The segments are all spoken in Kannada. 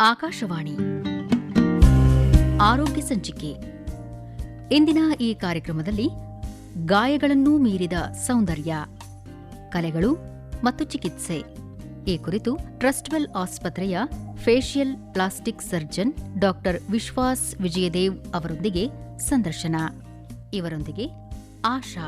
ಆಕಾಶವಾಣಿ. ಆರೋಗ್ಯ ಸಂಚಿಕೆ. ಇಂದಿನ ಈ ಕಾರ್ಯಕ್ರಮದಲ್ಲಿ ಗಾಯಗಳನ್ನು ಮೀರಿದ ಸೌಂದರ್ಯ, ಕಲೆಗಳು ಮತ್ತು ಚಿಕಿತ್ಸೆ. ಈ ಕುರಿತು ಟ್ರಸ್ಟ್ವೆಲ್ ಆಸ್ಪತ್ರೆಯ facial plastic surgeon doctor Vishwas Vijaydev ಅವರೊಂದಿಗೆ ಸಂದರ್ಶನ. ಇವರೊಂದಿಗೆ ಆಶಾ.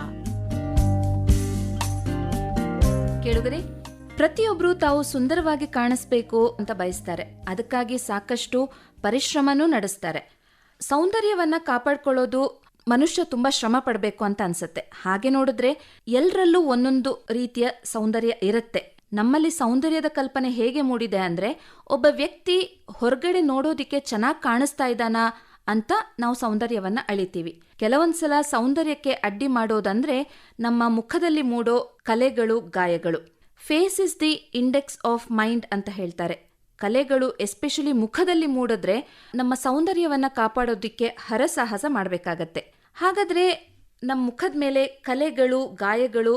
ಕೇಳುಗರೆ ಪ್ರತಿಯೊಬ್ಬರು ತಾವು ಸುಂದರವಾಗಿ ಕಾಣಿಸ್ಬೇಕು ಅಂತ ಬಯಸ್ತಾರೆ. ಅದಕ್ಕಾಗಿ ಸಾಕಷ್ಟು ಪರಿಶ್ರಮನೂ ನಡೆಸ್ತಾರೆ. ಸೌಂದರ್ಯವನ್ನ ಕಾಪಾಡ್ಕೊಳ್ಳೋದು ಮನುಷ್ಯ ತುಂಬಾ ಶ್ರಮ ಪಡಬೇಕು ಅಂತ ಅನ್ಸುತ್ತೆ. ಹಾಗೆ ನೋಡಿದ್ರೆ ಎಲ್ಲರಲ್ಲೂ ಒಂದೊಂದು ರೀತಿಯ ಸೌಂದರ್ಯ ಇರುತ್ತೆ. ನಮ್ಮಲ್ಲಿ ಸೌಂದರ್ಯದ ಕಲ್ಪನೆ ಹೇಗೆ ಮೂಡಿದೆ ಅಂದ್ರೆ, ಒಬ್ಬ ವ್ಯಕ್ತಿ ಹೊರಗಡೆ ನೋಡೋದಿಕ್ಕೆ ಚೆನ್ನಾಗಿ ಕಾಣಿಸ್ತಾ ಇದ್ದಾನ ಅಂತ ನಾವು ಸೌಂದರ್ಯವನ್ನ ಅಳಿತೀವಿ. ಕೆಲವೊಂದ್ಸಲ ಸೌಂದರ್ಯಕ್ಕೆ ಅಡ್ಡಿ ಮಾಡೋದಂದ್ರೆ, ನಮ್ಮ ಮುಖದಲ್ಲಿ ಮೂಡೋ ಕಲೆಗಳು, ಗಾಯಗಳು. Face is the index of mind ಅಂತ ಹೇಳ್ತಾರೆ. ಕಲೆಗಳು ಎಸ್ಪೆಷಲಿ ಮುಖದಲ್ಲಿ ಮೂಡಿದ್ರೆ ನಮ್ಮ ಸೌಂದರ್ಯವನ್ನ ಕಾಪಾಡೋದಿಕ್ಕೆ ಹರಸಾಹಸ ಮಾಡಬೇಕಾಗತ್ತೆ. ಹಾಗಾದ್ರೆ ನಮ್ಮ ಮುಖದ ಮೇಲೆ ಕಲೆಗಳು, ಗಾಯಗಳು,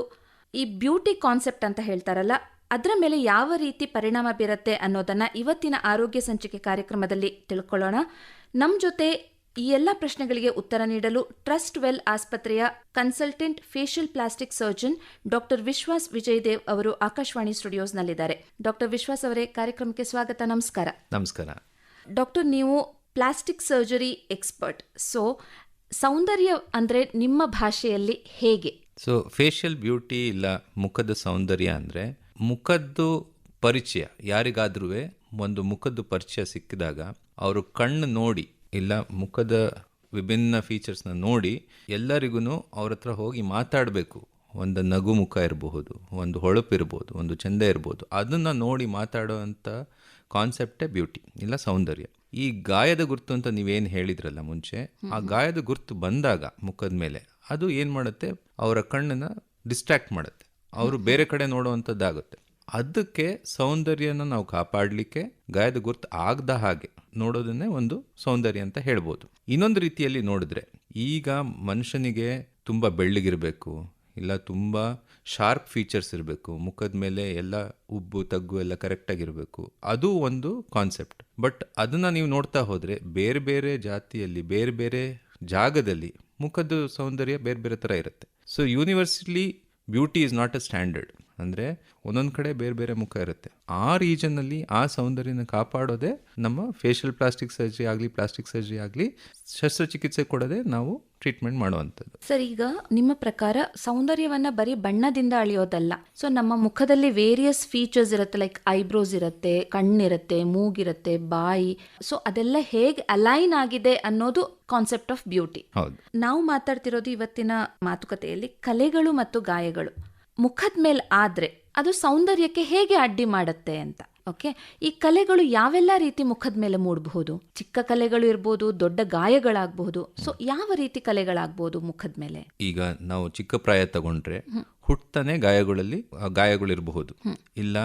ಈ ಬ್ಯೂಟಿ ಕಾನ್ಸೆಪ್ಟ್ ಅಂತ ಹೇಳ್ತಾರಲ್ಲ, ಅದರ ಮೇಲೆ ಯಾವ ರೀತಿ ಪರಿಣಾಮ ಬೀರುತ್ತೆ ಅನ್ನೋದನ್ನ ಇವತ್ತಿನ ಆರೋಗ್ಯ ಸಂಚಿಕೆ ಕಾರ್ಯಕ್ರಮದಲ್ಲಿ ತಿಳ್ಕೊಳ್ಳೋಣ. ನಮ್ಮ ಜೊತೆ ಈ ಎಲ್ಲ ಪ್ರಶ್ನೆಗಳಿಗೆ ಉತ್ತರ ನೀಡಲು ಟ್ರಸ್ಟ್ ವೆಲ್ ಆಸ್ಪತ್ರೆಯ consultant facial plastic surgeon doctor Vishwas Vijaydev ಅವರು ಆಕಾಶವಾಣಿ ಸ್ಟುಡಿಯೋಸ್ನಲ್ಲಿದ್ದಾರೆ. ಡಾಕ್ಟರ್ ವಿಶ್ವಾಸ್ ಅವರೇ ಕಾರ್ಯಕ್ರಮಕ್ಕೆ ಸ್ವಾಗತ ನಮಸ್ಕಾರ. ನಮಸ್ಕಾರ. ಡಾಕ್ಟರ್ ನೀವು ಪ್ಲಾಸ್ಟಿಕ್ ಸರ್ಜರಿ ಎಕ್ಸ್ಪರ್ಟ್. ಸೊ ಸೌಂದರ್ಯ ಅಂದರೆ ನಿಮ್ಮ ಭಾಷೆಯಲ್ಲಿ ಹೇಗೆ? ಸೊ ಫೇಶಿಯಲ್ ಬ್ಯೂಟಿ ಇಲ್ಲ ಮುಖದ ಸೌಂದರ್ಯ ಅಂದರೆ ಮುಖದ್ದು ಪರಿಚಯ. ಯಾರಿಗಾದ್ರೂ ಒಂದು ಮುಖದ್ದು ಪರಿಚಯ ಸಿಕ್ಕಿದಾಗ ಅವರು ಕಣ್ಣು ನೋಡಿ ಇಲ್ಲ ಮುಖದ ವಿಭಿನ್ನ ಫೀಚರ್ಸ್ನ ನೋಡಿ ಎಲ್ಲರಿಗೂ ಅವ್ರ ಹತ್ರ ಹೋಗಿ ಮಾತಾಡಬೇಕು. ಒಂದು ನಗು ಮುಖ ಇರಬಹುದು ಒಂದು ಹೊಳಪು ಇರ್ಬೋದು ಒಂದು ಚಂದ ಇರ್ಬೋದು. ಅದನ್ನು ನೋಡಿ ಮಾತಾಡೋವಂಥ ಕಾನ್ಸೆಪ್ಟೇ ಬ್ಯೂಟಿ ಇಲ್ಲ ಸೌಂದರ್ಯ. ಈ ಗಾಯದ ಗುರ್ತು ಅಂತ ನೀವೇನು ಹೇಳಿದ್ರಲ್ಲ ಮುಂಚೆ ಆ ಗಾಯದ ಗುರ್ತು ಬಂದಾಗ ಮುಖದ ಮೇಲೆ ಅದು ಏನು ಮಾಡುತ್ತೆ? ಅವರ ಕಣ್ಣನ್ನು ಡಿಸ್ಟ್ರಾಕ್ಟ್ ಮಾಡುತ್ತೆ. ಅವರು ಬೇರೆ ಕಡೆ ನೋಡುವಂಥದ್ದಾಗುತ್ತೆ ಅದಕ್ಕೆ ಸೌಂದರ್ಯನ ನಾವು ಕಾಪಾಡಲಿಕ್ಕೆ ಗಾಯದ ಗುರ್ತು ಆಗದ ಹಾಗೆ ನೋಡೋದನ್ನೇ ಒಂದು ಸೌಂದರ್ಯ ಅಂತ ಹೇಳ್ಬೋದು. ಇನ್ನೊಂದು ರೀತಿಯಲ್ಲಿ ನೋಡಿದ್ರೆ ಈಗ ಮನುಷ್ಯನಿಗೆ ತುಂಬ ಬೆಳ್ಳಗಿರಬೇಕು, ಇಲ್ಲ ತುಂಬ ಶಾರ್ಪ್ ಫೀಚರ್ಸ್ ಇರಬೇಕು, ಮುಖದ ಮೇಲೆ ಎಲ್ಲ ಉಬ್ಬು, ತಗ್ಗು ಎಲ್ಲ ಕರೆಕ್ಟಾಗಿರಬೇಕು ಅದು ಒಂದು ಕಾನ್ಸೆಪ್ಟ್ ಬಟ್ ಅದನ್ನು ನೀವು ನೋಡ್ತಾ ಹೋದರೆ ಬೇರೆ ಬೇರೆ ಜಾತಿಯಲ್ಲಿ, ಬೇರೆ ಬೇರೆ ಜಾಗದಲ್ಲಿ ಮುಖದ ಸೌಂದರ್ಯ ಬೇರೆ ಬೇರೆ ಥರ ಇರುತ್ತೆ. So universally beauty is not a standard ಅಂದರೆ ಒಂದೊಂದು ಕಡೆ ಬೇರೆ ಬೇರೆ ಮುಖ ಇರುತ್ತೆ. ಆ ರೀಜನ್ನಲ್ಲಿ ಆ ಸೌಂದರ್ಯನ ಕಾಪಾಡೋದೇ ನಮ್ಮ ಫೇಶಿಯಲ್ ಪ್ಲಾಸ್ಟಿಕ್ ಸರ್ಜರಿ ಆಗಲಿ ಪ್ಲಾಸ್ಟಿಕ್ ಸರ್ಜರಿ ಆಗಲಿ ಶಸ್ತ್ರಚಿಕಿತ್ಸೆ ಕೊಡೋದೇ ನಾವು ಟ್ರೀಟ್ಮೆಂಟ್ ಮಾಡುವಂಥದ್ದು. ಸರ್ ಈಗ ನಿಮ್ಮ ಪ್ರಕಾರ ಸೌಂದರ್ಯವನ್ನ ಬರೀ ಬಣ್ಣದಿಂದ ಅಳಿಯೋದಲ್ಲ. ಸೊ ನಮ್ಮ ಮುಖದಲ್ಲಿ ವೇರಿಯಸ್ ಫೀಚರ್ಸ್ ಇರುತ್ತೆ ಲೈಕ್ ಐಬ್ರೋಸ್ ಇರುತ್ತೆ ಕಣ್ಣಿರುತ್ತೆ ಮೂಗಿರುತ್ತೆ ಬಾಯಿ. ಸೊ ಅದೆಲ್ಲ ಹೇಗೆ ಅಲೈನ್ ಆಗಿದೆ ಅನ್ನೋದು ಕಾನ್ಸೆಪ್ಟ್ ಆಫ್ ಬ್ಯೂಟಿ ಹೌದು. ನಾವು ಮಾತಾಡ್ತಿರೋದು ಇವತ್ತಿನ ಮಾತುಕತೆಯಲ್ಲಿ ಕಲೆಗಳು ಮತ್ತು ಗಾಯಗಳು. ಮುಖದ ಮೇಲೆ ಆದರೆ ಅದು ಸೌಂದರ್ಯಕ್ಕೆ ಹೇಗೆ ಅಡ್ಡಿ ಮಾಡುತ್ತೆ ಅಂತ ಓಕೆ ಈ ಕಲೆಗಳು ಯಾವೆಲ್ಲ ರೀತಿ ಮುಖದ ಮೇಲೆ ಮೂಡಬಹುದು? ಚಿಕ್ಕ ಕಲೆಗಳು ಇರ್ಬೋದು ದೊಡ್ಡ ಗಾಯಗಳಾಗಬಹುದು. ಸೊ ಯಾವ ರೀತಿ ಕಲೆಗಳಾಗಬಹುದು ಮುಖದ ಮೇಲೆ? ಈಗ ನಾವು ಚಿಕ್ಕ ಪ್ರಾಯ ತಗೊಂಡ್ರೆ ಹುಟ್ಟನೆ ಗಾಯಗಳಲ್ಲಿ ಗಾಯಗಳಿರಬಹುದು. ಇಲ್ಲ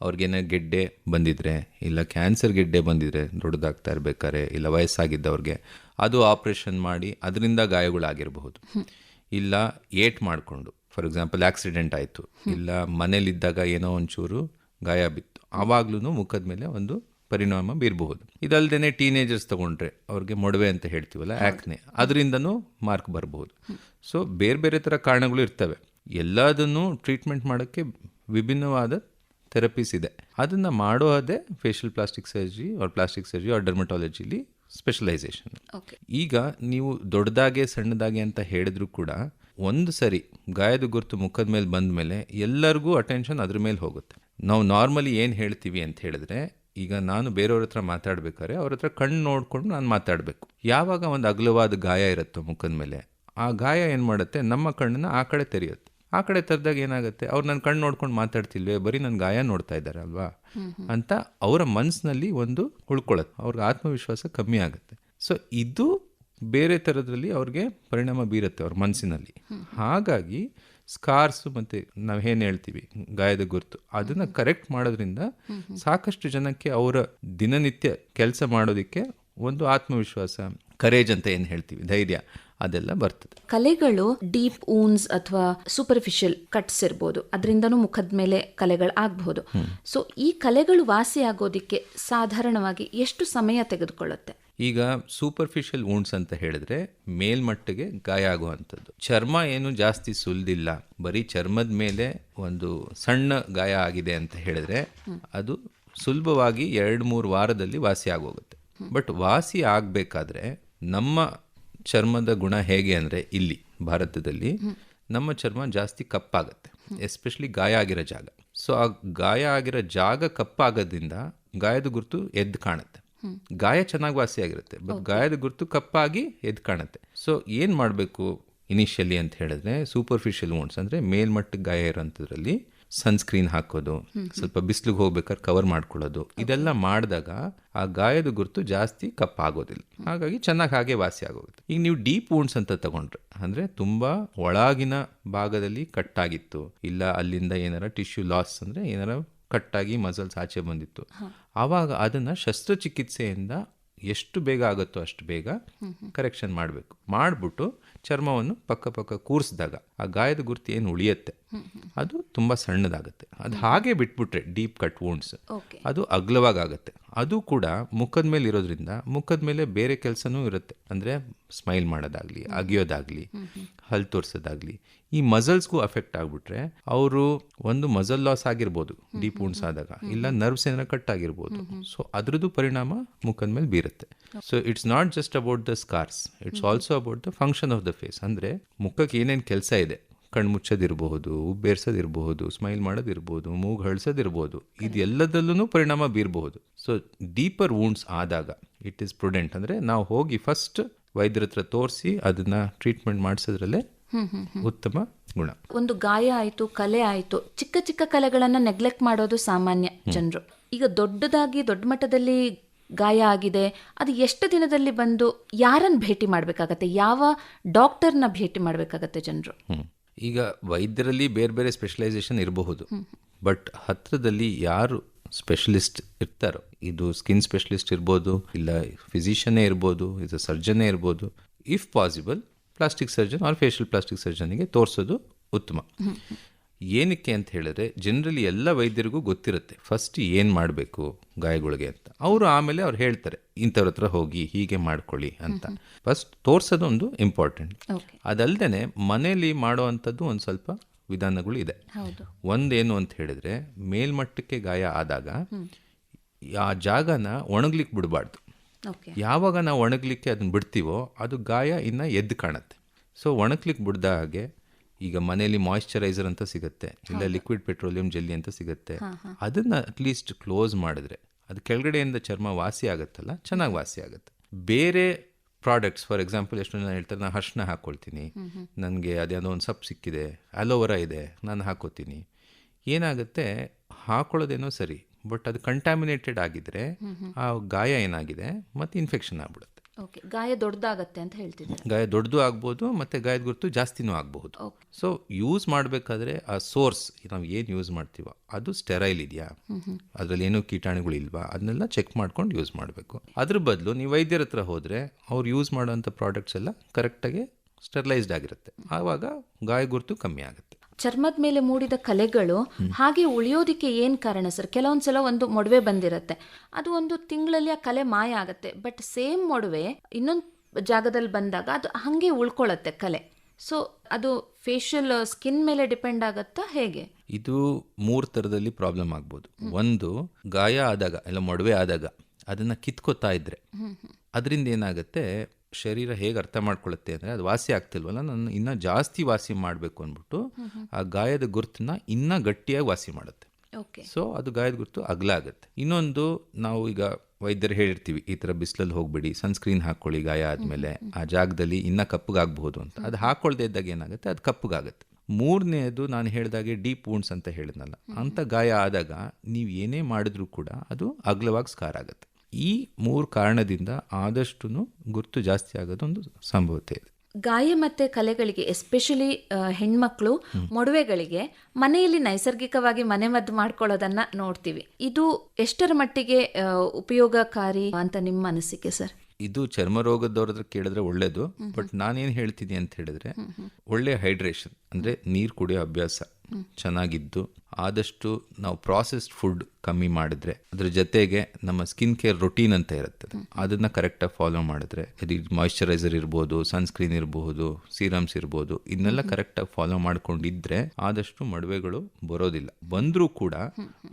ಅವ್ರಿಗೇನೋ ಗೆಡ್ಡೆ ಬಂದಿದ್ರೆ ಇಲ್ಲ ಕ್ಯಾನ್ಸರ್ ಗೆಡ್ಡೆ ಬಂದಿದ್ರೆ ದೊಡ್ಡದಾಗ್ತಾ ಇರ್ಬೇಕಾರೆ ಇಲ್ಲ ವಯಸ್ಸಾಗಿದ್ದವ್ರಿಗೆ ಅದು ಆಪರೇಷನ್ ಮಾಡಿ ಅದರಿಂದ ಗಾಯಗಳಾಗಿರಬಹುದು. ಇಲ್ಲ ಏಟ್ ಮಾಡಿಕೊಂಡು ಫಾರ್ ಎಕ್ಸಾಂಪಲ್ ಆಕ್ಸಿಡೆಂಟ್ ಆಯಿತು. ಇಲ್ಲ ಮನೇಲಿದ್ದಾಗ ಏನೋ ಒಂಚೂರು ಗಾಯ ಬಿತ್ತು. ಆವಾಗ್ಲೂ ಮುಖದ ಮೇಲೆ ಒಂದು ಪರಿಣಾಮ ಬೀರಬಹುದು. ಇದಲ್ದೇನೆ ಟೀನೇಜರ್ಸ್ ತಗೊಂಡ್ರೆ ಅವ್ರಿಗೆ ಮೊಡವೆ ಅಂತ ಹೇಳ್ತೀವಲ್ಲ ಆ್ಯಕ್ನೆ ಅದರಿಂದನೂ ಮಾರ್ಕ್ ಬರಬಹುದು. ಸೊ ಬೇರೆ ಬೇರೆ ಥರ ಕಾರಣಗಳು ಇರ್ತವೆ. ಎಲ್ಲದನ್ನು ಟ್ರೀಟ್ಮೆಂಟ್ ಮಾಡೋಕ್ಕೆ ವಿಭಿನ್ನವಾದ ಥೆರಪೀಸ್ ಇದೆ. ಅದನ್ನು ಮಾಡೋದೇ facial plastic surgery or plastic surgery or ಡರ್ಮಟಾಲಜಿಲಿ specialisation ಈಗ ನೀವು ದೊಡ್ಡದಾಗೆ ಸಣ್ಣದಾಗೆ ಅಂತ ಹೇಳಿದ್ರು ಕೂಡ ಒಂದು ಸರಿ ಗಾಯದ ಗುರುತು ಮುಖದ ಮೇಲೆ ಬಂದ ಮೇಲೆ ಎಲ್ಲರಿಗೂ ಅಟೆನ್ಷನ್ ಅದ್ರ ಮೇಲೆ ಹೋಗುತ್ತೆ. ನಾವು ನಾರ್ಮಲಿ ಏನು ಹೇಳ್ತೀವಿ ಅಂತ ಹೇಳಿದ್ರೆ ಈಗ ನಾನು ಬೇರೆಯವ್ರ ಹತ್ರ ಮಾತಾಡ್ಬೇಕಾದ್ರೆ ಅವ್ರ ಹತ್ರ ಕಣ್ಣು ನೋಡ್ಕೊಂಡು ನಾನು ಮಾತಾಡಬೇಕು. ಯಾವಾಗ ಒಂದು ಅಗಲವಾದ ಗಾಯ ಇರುತ್ತೋ ಮುಖದ ಮೇಲೆ ಆ ಗಾಯ ಏನು ಮಾಡುತ್ತೆ? ನಮ್ಮ ಕಣ್ಣನ್ನ ಆ ಕಡೆ ತೆರೆಯುತ್ತೆ. ಆ ಕಡೆ ತೆರೆದಾಗ ಏನಾಗುತ್ತೆ? ಅವ್ರು ನನ್ನ ಕಣ್ಣು ನೋಡ್ಕೊಂಡು ಮಾತಾಡ್ತಿಲ್ವೇ ಬರೀ ನನ್ನ ಗಾಯ ನೋಡ್ತಾ ಇದ್ದಾರೆ ಅಲ್ವಾ? ಅಂತ ಅವರ ಮನಸ್ಸಿನಲ್ಲಿ ಒಂದು ಉಳ್ಕೊಳ್ಳುತ್ತೆ. ಅವ್ರಿಗೆ ಆತ್ಮವಿಶ್ವಾಸ ಕಮ್ಮಿ ಆಗುತ್ತೆ. ಸೊ ಇದು ಬೇರೆ ಥರದಲ್ಲಿ ಅವ್ರಿಗೆ ಪರಿಣಾಮ ಬೀರುತ್ತೆ ಅವ್ರ ಮನಸ್ಸಿನಲ್ಲಿ. ಹಾಗಾಗಿ ಸ್ಕಾರ್ಸ್ ಮತ್ತು ನಾವು ಏನು ಹೇಳ್ತೀವಿ ಗಾಯದ ಗುರುತು ಅದನ್ನು ಕರೆಕ್ಟ್ ಮಾಡೋದ್ರಿಂದ ಸಾಕಷ್ಟು ಜನಕ್ಕೆ ಅವರ ದಿನನಿತ್ಯ ಕೆಲಸ ಮಾಡೋದಕ್ಕೆ ಒಂದು ಆತ್ಮವಿಶ್ವಾಸ ಕರೇಜ್ ಅಂತ ಏನು ಹೇಳ್ತೀವಿ ಧೈರ್ಯ ಅದೆಲ್ಲ ಬರ್ತದೆ. ಕಲೆಗಳು ಡೀಪ್ ಊನ್ಸ್ ಅಥವಾ ಸೂಪರ್ಫಿಷಿಯಲ್ ಕಟ್ಸ್ ಇರ್ಬೋದು. ಅದರಿಂದನೂ ಮುಖದ ಮೇಲೆ ಕಲೆಗಳು ಆಗಬಹುದು ಸೊ ಈ ಕಲೆಗಳು ವಾಸಿ ಆಗೋದಿಕ್ಕೆ ಸಾಧಾರಣವಾಗಿ ಎಷ್ಟು ಸಮಯ ತೆಗೆದುಕೊಳ್ಳುತ್ತೆ? ಈಗ ಸೂಪರ್ಫಿಷಿಯಲ್ ವೂಂಡ್ಸ್ ಅಂತ ಹೇಳಿದ್ರೆ ಮೇಲ್ಮಟ್ಟಿಗೆ ಗಾಯ ಆಗುವಂಥದ್ದು. ಚರ್ಮ ಏನು ಜಾಸ್ತಿ ಸುಲ್ದಿಲ್ಲ. ಬರೀ ಚರ್ಮದ ಮೇಲೆ ಒಂದು ಸಣ್ಣ ಗಾಯ ಆಗಿದೆ ಅಂತ ಹೇಳಿದ್ರೆ ಅದು ಸುಲಭವಾಗಿ ಎರಡು ಮೂರು ವಾರದಲ್ಲಿ ವಾಸಿ ಆಗೋಗುತ್ತೆ. ಬಟ್ ವಾಸಿ ಆಗಬೇಕಾದ್ರೆ ನಮ್ಮ ಚರ್ಮದ ಗುಣ ಹೇಗೆ ಅಂದರೆ ಇಲ್ಲಿ ಭಾರತದಲ್ಲಿ ನಮ್ಮ ಚರ್ಮ ಜಾಸ್ತಿ ಕಪ್ಪಾಗುತ್ತೆ. ಎಸ್ಪೆಷಲಿ ಗಾಯ ಆಗಿರೋ ಜಾಗ. ಸೊ ಆ ಗಾಯ ಆಗಿರೋ ಜಾಗ ಕಪ್ಪಾಗೋದ್ರಿಂದ ಗಾಯದ ಗುರುತು ಎದ್ದು ಕಾಣುತ್ತೆ. ಗಾಯ ಚೆನ್ನಾಗಿ ವಾಸಿಯಾಗಿರುತ್ತೆ ಬಟ್ ಗಾಯದ ಗುರುತು ಕಪ್ಪಾಗಿ ಎದ್ದು ಕಾಣುತ್ತೆ. ಸೊ ಏನು ಮಾಡಬೇಕು ಇನಿಷಿಯಲಿ ಅಂತ ಹೇಳಿದ್ರೆ ಸೂಪರ್ಫಿಷಿಯಲ್ ವೋಂಡ್ಸ್ ಅಂದರೆ ಮೇಲ್ಮಟ್ಟಕ್ಕೆ ಗಾಯ ಇರೋಂಥದ್ರಲ್ಲಿ ಸನ್ಸ್ಕ್ರೀನ್ ಹಾಕೋದು ಸ್ವಲ್ಪ ಬಿಸಿಲಿಗೆ ಹೋಗ್ಬೇಕಾದ್ರೆ ಕವರ್ ಮಾಡ್ಕೊಳ್ಳೋದು ಇದೆಲ್ಲ ಮಾಡಿದಾಗ ಆ ಗಾಯದ ಗುರುತು ಜಾಸ್ತಿ ಕಪ್ಪಾಗೋದಿಲ್ಲ. ಹಾಗಾಗಿ ಚೆನ್ನಾಗಿ ಹಾಗೆ ವಾಸಿ ಆಗೋಗುತ್ತೆ. ಈಗ ನೀವು ಡೀಪ್ ವೋಂಡ್ಸ್ ಅಂತ ತಗೊಂಡ್ರೆ ಅಂದ್ರೆ ತುಂಬಾ ಒಳಗಿನ ಭಾಗದಲ್ಲಿ ಕಟ್ಟಾಗಿತ್ತು ಇಲ್ಲ ಅಲ್ಲಿಂದ ಏನಾರ ಟಿಶ್ಯೂ ಲಾಸ್ ಅಂದ್ರೆ ಏನಾರ ಕಟ್ಟಾಗಿ ಮಸಲ್ಸ್ ಆಚೆ ಬಂದಿತ್ತು ಆವಾಗ ಅದನ್ನು ಶಸ್ತ್ರಚಿಕಿತ್ಸೆಯಿಂದ ಎಷ್ಟು ಬೇಗ ಆಗುತ್ತೋ ಅಷ್ಟು ಬೇಗ ಕರೆಕ್ಷನ್ ಮಾಡಬೇಕು. ಮಾಡಿಬಿಟ್ಟು ಚರ್ಮವನ್ನು ಪಕ್ಕ ಪಕ್ಕ ಕೂರಿಸಿದಾಗ ಆ ಗಾಯದ ಗುರ್ತು ಏನು ಉಳಿಯುತ್ತೆ? ಅದು ತುಂಬ ಸಣ್ಣದಾಗುತ್ತೆ. ಅದು ಹಾಗೆ ಬಿಟ್ಬಿಟ್ರೆ ಡೀಪ್ ಕಟ್ ವೋಂಡ್ಸ್ ಅದು ಅಗ್ಲವಾಗುತ್ತೆ ಅದು ಕೂಡ ಮುಖದ ಮೇಲೆ ಇರೋದ್ರಿಂದ ಮುಖದ ಮೇಲೆ ಬೇರೆ ಕೆಲಸನೂ ಇರುತ್ತೆ. ಅಂದರೆ ಸ್ಮೈಲ್ ಮಾಡೋದಾಗ್ಲಿ ಅಗಿಯೋದಾಗಲಿ ಹಲ್ ತೋರಿಸೋದಾಗಲಿ ಈ ಮಸಲ್ಸ್ಗೂ ಅಫೆಕ್ಟ್ ಆಗಿಬಿಟ್ರೆ ಅವರು ಒಂದು ಮಸಲ್ ಲಾಸ್ ಆಗಿರ್ಬೋದು ಡೀಪ್ ವೂಂಡ್ಸ್ ಆದಾಗ. ಇಲ್ಲ ನರ್ವ್ಸ್ ಏನಾರ ಕಟ್ ಆಗಿರ್ಬೋದು. ಸೊ ಅದ್ರದ್ದು ಪರಿಣಾಮ ಮುಖದ ಮೇಲೆ ಬೀರುತ್ತೆ. So it's not just about the scars it's also about the function of the face ಅಂದರೆ ಮುಖಕ್ಕೆ ಏನೇನು ಕೆಲಸ ಇದೆ. ಕಣ್ಣು ಮುಚ್ಚೋದಿರಬಹುದು ಉಬ್ಬೇರ್ಸೋದಿರ್ಬಹುದು ಸ್ಮೈಲ್ ಮಾಡೋದಿರ್ಬೋದು ಮೂಗು ಹಳ್ಸೋದಿರ್ಬೋದು ಇದೆಲ್ಲದಲ್ಲೂ ಪರಿಣಾಮ ಬೀರಬಹುದು. ಸೊ ಡೀಪರ್ ವೂಂಡ್ಸ್ ಆದಾಗ ಇಟ್ ಈಸ್ ಪ್ರುಡೆಂಟ್ ಅಂದರೆ ನಾವು ಹೋಗಿ ಫಸ್ಟ್ ವೈದ್ಯರ ಹತ್ರ ತೋರಿಸಿ ಅದನ್ನ ಟ್ರೀಟ್ಮೆಂಟ್ ಮಾಡಿಸೋದ್ರಲ್ಲೇ ಉತ್ತಮ ಗುಣ. ಒಂದು ಗಾಯ ಆಯಿತು ಕಲೆ ಆಯಿತು ಚಿಕ್ಕ ಚಿಕ್ಕ ಕಲೆಗಳನ್ನು ನೆಗ್ಲೆಕ್ಟ್ ಮಾಡೋದು ಸಾಮಾನ್ಯ ಜನರು. ಈಗ ದೊಡ್ಡದಾಗಿ ದೊಡ್ಡ ಮಟ್ಟದಲ್ಲಿ ಗಾಯ ಆಗಿದೆ. ಅದು ಎಷ್ಟು ದಿನದಲ್ಲಿ ಬಂದು ಯಾರನ್ನು ಭೇಟಿ ಮಾಡಬೇಕಾಗತ್ತೆ? ಯಾವ ಡಾಕ್ಟರ್ನ ಭೇಟಿ ಮಾಡಬೇಕಾಗತ್ತೆ ಜನರು? ಈಗ ವೈದ್ಯರಲ್ಲಿ ಬೇರೆ ಬೇರೆ ಸ್ಪೆಷಲೈಸೇಷನ್ ಇರಬಹುದು. ಬಟ್ ಹತ್ತಿರದಲ್ಲಿ ಯಾರು ಸ್ಪೆಷಲಿಸ್ಟ್ ಇರ್ತಾರೋ? ಇದು ಸ್ಕಿನ್ ಸ್ಪೆಷಲಿಸ್ಟ್ ಇರ್ಬೋದು ಇಲ್ಲ ಫಿಸಿಷಿಯನ್ನೇ ಇರ್ಬೋದು ಇದು ಸರ್ಜನ್ನೇ ಇರ್ಬೋದು. If possible plastic surgeon or facial plastic ಸರ್ಜನ್ಗೆ ತೋರಿಸೋದು ಉತ್ತಮ. ಏನಕ್ಕೆ ಅಂತ ಹೇಳಿದ್ರೆ ಜನರಲಿ ಎಲ್ಲ ವೈದ್ಯರಿಗೂ ಗೊತ್ತಿರುತ್ತೆ. ಫಸ್ಟ್ ಏನು ಮಾಡಬೇಕು ಗಾಯಗಳಿಗೆ ಅಂತ. ಅವರು ಆಮೇಲೆ ಅವ್ರು ಹೇಳ್ತಾರೆ ಇಂಥವ್ರ ಹತ್ರ ಹೋಗಿ ಹೀಗೆ ಮಾಡ್ಕೊಳ್ಳಿ ಅಂತ. ಫಸ್ಟ್ ತೋರಿಸೋದು ಒಂದು ಇಂಪಾರ್ಟೆಂಟ್ ಅದಲ್ಲದೆ ಮನೆಯಲ್ಲಿ ಮಾಡುವಂಥದ್ದು ಒಂದು ಸ್ವಲ್ಪ ವಿಧಾನಗಳು ಇದೆ. ಒಂದೇನು ಅಂತ ಹೇಳಿದ್ರೆ ಮೇಲ್ಮಟ್ಟಕ್ಕೆ ಗಾಯ ಆದಾಗ ಆ ಜಾಗನ ಒಣಗ್ಲಿಕ್ಕೆ ಬಿಡಬಾರ್ದು. ಯಾವಾಗ ನಾವು ಒಣಗ್ಲಿಕ್ಕೆ ಅದನ್ನ ಬಿಡ್ತೀವೋ ಅದು ಗಾಯ ಇನ್ನು ಎದ್ದು ಕಾಣುತ್ತೆ. ಸೊ ಒಣಗ್ಲಿಕ್ಕೆ ಬಿಡ್ದ ಹಾಗೆ ಈಗ ಮನೆಯಲ್ಲಿ ಮಾಯಿಶ್ಚರೈಸರ್ ಅಂತ ಸಿಗುತ್ತೆ ಇಲ್ಲ ಲಿಕ್ವಿಡ್ ಪೆಟ್ರೋಲಿಯಂ ಜೆಲ್ಲಿ ಅಂತ ಸಿಗುತ್ತೆ. ಅದನ್ನ ಅಟ್ಲೀಸ್ಟ್ ಕ್ಲೋಸ್ ಮಾಡಿದ್ರೆ ಅದು ಕೆಳಗಡೆಯಿಂದ ಚರ್ಮ ವಾಸಿ ಆಗುತ್ತಲ್ಲ ಚೆನ್ನಾಗಿ ವಾಸಿ ಆಗುತ್ತೆ. ಬೇರೆ ಪ್ರಾಡಕ್ಟ್ಸ್ ಫಾರ್ ಎಕ್ಸಾಂಪಲ್ ಎಷ್ಟು ಜನ ಹೇಳ್ತಾರೆ ನಾನು ಅರ್ಶಿನ ಹಾಕ್ಕೊಳ್ತೀನಿ ನನಗೆ ಅದ್ಯಾವುದೋ ಒಂದು ಸಪ್ ಸಿಕ್ಕಿದೆ ಅಲೋವೆರಾ ಇದೆ ನಾನು ಹಾಕೋತೀನಿ. ಏನಾಗುತ್ತೆ ಹಾಕೊಳ್ಳೋದೇನೋ ಸರಿ ಬಟ್ ಅದು ಕಂಟ್ಯಾಮಿನೇಟೆಡ್ ಆಗಿದ್ರೆ ಆ ಗಾಯ ಏನಾಗಿದೆ ಮತ್ತೆ ಇನ್ಫೆಕ್ಷನ್ ಆಗ್ಬಿಡುತ್ತೆ. ಓಕೆ ಗಾಯ ದೊಡ್ಡದಾಗತ್ತೆ ಅಂತ ಹೇಳ್ತಿದ್ದಾರೆ ಗಾಯ ದೊಡ್ಡದು ಆಗ್ಬೋದು ಮತ್ತು ಗಾಯದ ಗುರುತು ಜಾಸ್ತಿನೂ ಆಗಬಹುದು ಸೊ ಯೂಸ್ ಮಾಡಬೇಕಾದ್ರೆ ಆ ಸೋರ್ಸ್ ನಾವು ಏನು ಯೂಸ್ ಮಾಡ್ತೀವೋ ಅದು ಸ್ಟೆರೈಲ್ ಇದೆಯಾ? ಅದರಲ್ಲಿ ಏನೂ ಕೀಟಾಣುಗಳು ಇಲ್ವಾ? ಅದನ್ನೆಲ್ಲ ಚೆಕ್ ಮಾಡ್ಕೊಂಡು ಯೂಸ್ ಮಾಡಬೇಕು. ಅದ್ರ ಬದಲು ನೀವು ವೈದ್ಯರ ಹತ್ರ ಹೋದರೆ ಅವ್ರು ಯೂಸ್ ಮಾಡೋಂಥ ಪ್ರಾಡಕ್ಟ್ಸ್ ಎಲ್ಲ ಕರೆಕ್ಟಾಗಿ ಸ್ಟೆರಿಲೈಸ್ಡ್ ಆಗಿರುತ್ತೆ. ಆವಾಗ ಗಾಯ ಗುರುತು ಕಮ್ಮಿ ಆಗುತ್ತೆ. ಚರ್ಮದ ಮೇಲೆ ಮೂಡಿದ ಕಲೆಗಳು ಹಾಗೆ ಉಳಿಯೋದಿಕ್ಕೆ ಏನು ಕಾರಣ ಸರ್? ಕೆಲವೊಂದ್ಸಲ ಒಂದು ಮೊಡವೆ ಬಂದಿರತ್ತೆ. ಅದು ಒಂದು ತಿಂಗಳಲ್ಲಿ ಆ ಕಲೆ ಮಾಯ ಆಗತ್ತೆ. ಬಟ್ ಸೇಮ್ ಮೊಡವೆ ಇನ್ನೊಂದು ಜಾಗದಲ್ಲಿ ಬಂದಾಗ ಅದು ಹಾಗೆ ಉಳ್ಕೊಳ್ಳತ್ತೆ ಕಲೆ. ಸೊ ಅದು ಫೇಶಿಯಲ್ ಸ್ಕಿನ್ ಮೇಲೆ ಡಿಪೆಂಡ್ ಆಗುತ್ತಾ ಹೇಗೆ? ಇದು ಮೂರು ಥರದಲ್ಲಿ ಪ್ರಾಬ್ಲಮ್ ಆಗ್ಬೋದು. ಒಂದು ಗಾಯ ಆದಾಗ ಇಲ್ಲ ಮೊಡವೆ ಆದಾಗ ಅದನ್ನು ಕಿತ್ಕೋತಾ ಇದ್ರೆ ಅದರಿಂದ ಏನಾಗುತ್ತೆ ಶರೀರ ಹೇಗೆ ಅರ್ಥ ಮಾಡ್ಕೊಳ್ಳುತ್ತೆ ಅಂದರೆ ಅದು ವಾಸಿ ಆಗ್ತಿಲ್ವಲ್ಲ ನಾನು ಇನ್ನೂ ಜಾಸ್ತಿ ವಾಸಿ ಮಾಡಬೇಕು ಅಂದ್ಬಿಟ್ಟು ಆ ಗಾಯದ ಗುರುತನ್ನ ಇನ್ನೂ ಗಟ್ಟಿಯಾಗಿ ವಾಸಿ ಮಾಡುತ್ತೆ. ಓಕೆ. ಸೊ ಅದು ಗಾಯದ ಗುರುತು ಅಗಲ ಆಗುತ್ತೆ ಇನ್ನೊಂದು ನಾವು ಈಗ ವೈದ್ಯರು ಹೇಳಿರ್ತೀವಿ ಈ ಥರ ಬಿಸಿಲಲ್ಲಿ ಹೋಗ್ಬಿಡಿ ಸನ್ಸ್ಕ್ರೀನ್ ಹಾಕ್ಕೊಳ್ಳಿ ಗಾಯ ಆದಮೇಲೆ ಆ ಜಾಗದಲ್ಲಿ ಇನ್ನೂ ಕಪ್ಪಗಾಗಬಹುದು ಅಂತ. ಅದು ಹಾಕ್ಕೊಳ್ದೇ ಇದ್ದಾಗ ಏನಾಗುತ್ತೆ ಅದು ಕಪ್ಪಗಾಗುತ್ತೆ. ಮೂರನೇದು ನಾನು ಹೇಳಿದಾಗೆ ಡೀಪ್ ವೂಂಡ್ಸ್ ಅಂತ ಹೇಳಿದ್ನಲ್ಲ ಅಂಥ ಗಾಯ ಆದಾಗ ನೀವು ಏನೇ ಮಾಡಿದ್ರೂ ಕೂಡ ಅದು ಅಗಲವಾಗಿ ಸ್ಕಾರ್ ಆಗುತ್ತೆ. ಈ ಮೂರು ಕಾರಣದಿಂದ ಆದಷ್ಟು ಗುರುತು ಜಾಸ್ತಿ ಆಗೋದೊಂದು ಸಂಭವತೆ ಇದೆ ಗಾಯ ಮತ್ತೆ ಕಲೆಗಳಿಗೆ ಎಸ್ಪೆಷಲಿ ಹೆಣ್ಮಕ್ಳು ಮೊಡವೆಗಳಿಗೆ ಮನೆಯಲ್ಲಿ ನೈಸರ್ಗಿಕವಾಗಿ ಮನೆಮದ್ದು ಮಾಡ್ಕೊಳ್ಳೋದನ್ನ ನೋಡ್ತೀವಿ. ಇದು ಎಷ್ಟರ ಮಟ್ಟಿಗೆ ಉಪಯೋಗಕಾರಿ ಅಂತ ನಿಮ್ಮ ಅನಿಸಿಕೆ ಸರ್? ಇದು ಚರ್ಮ ರೋಗದವ್ರ ಹತ್ರ ಕೇಳಿದ್ರೆ ಒಳ್ಳೇದು ಬಟ್ ನಾನೇನು ಹೇಳ್ತೀನಿ ಅಂತ ಹೇಳಿದ್ರೆ ಒಳ್ಳೆ ಹೈಡ್ರೇಷನ್ ಅಂದ್ರೆ ನೀರು ಕುಡಿಯೋ ಅಭ್ಯಾಸ. ಚೆನ್ನಾಗಿದ್ದು. ಆದಷ್ಟು ನಾವು ಪ್ರಾಸೆಸ್ಡ್ ಫುಡ್ ಕಮ್ಮಿ ಮಾಡಿದ್ರೆ ಅದ್ರ ಜೊತೆಗೆ ನಮ್ಮ ಸ್ಕಿನ್ ಕೇರ್ ರೊಟೀನ್ ಅಂತ ಇರುತ್ತೆ. ಅದನ್ನ ಕರೆಕ್ಟಾಗಿ ಫಾಲೋ ಮಾಡಿದ್ರೆ ಇದು ಮಾಯಿಶ್ಚರೈಸರ್ ಇರ್ಬೋದು ಸನ್ಸ್ಕ್ರೀನ್ ಇರಬಹುದು ಸೀರಮ್ಸ್ ಇರ್ಬೋದು ಇದನ್ನೆಲ್ಲ ಕರೆಕ್ಟಾಗಿ ಫಾಲೋ ಮಾಡ್ಕೊಂಡಿದ್ರೆ ಆದಷ್ಟು ಮಡುವೆಗಳು ಬರೋದಿಲ್ಲ. ಬಂದರೂ ಕೂಡ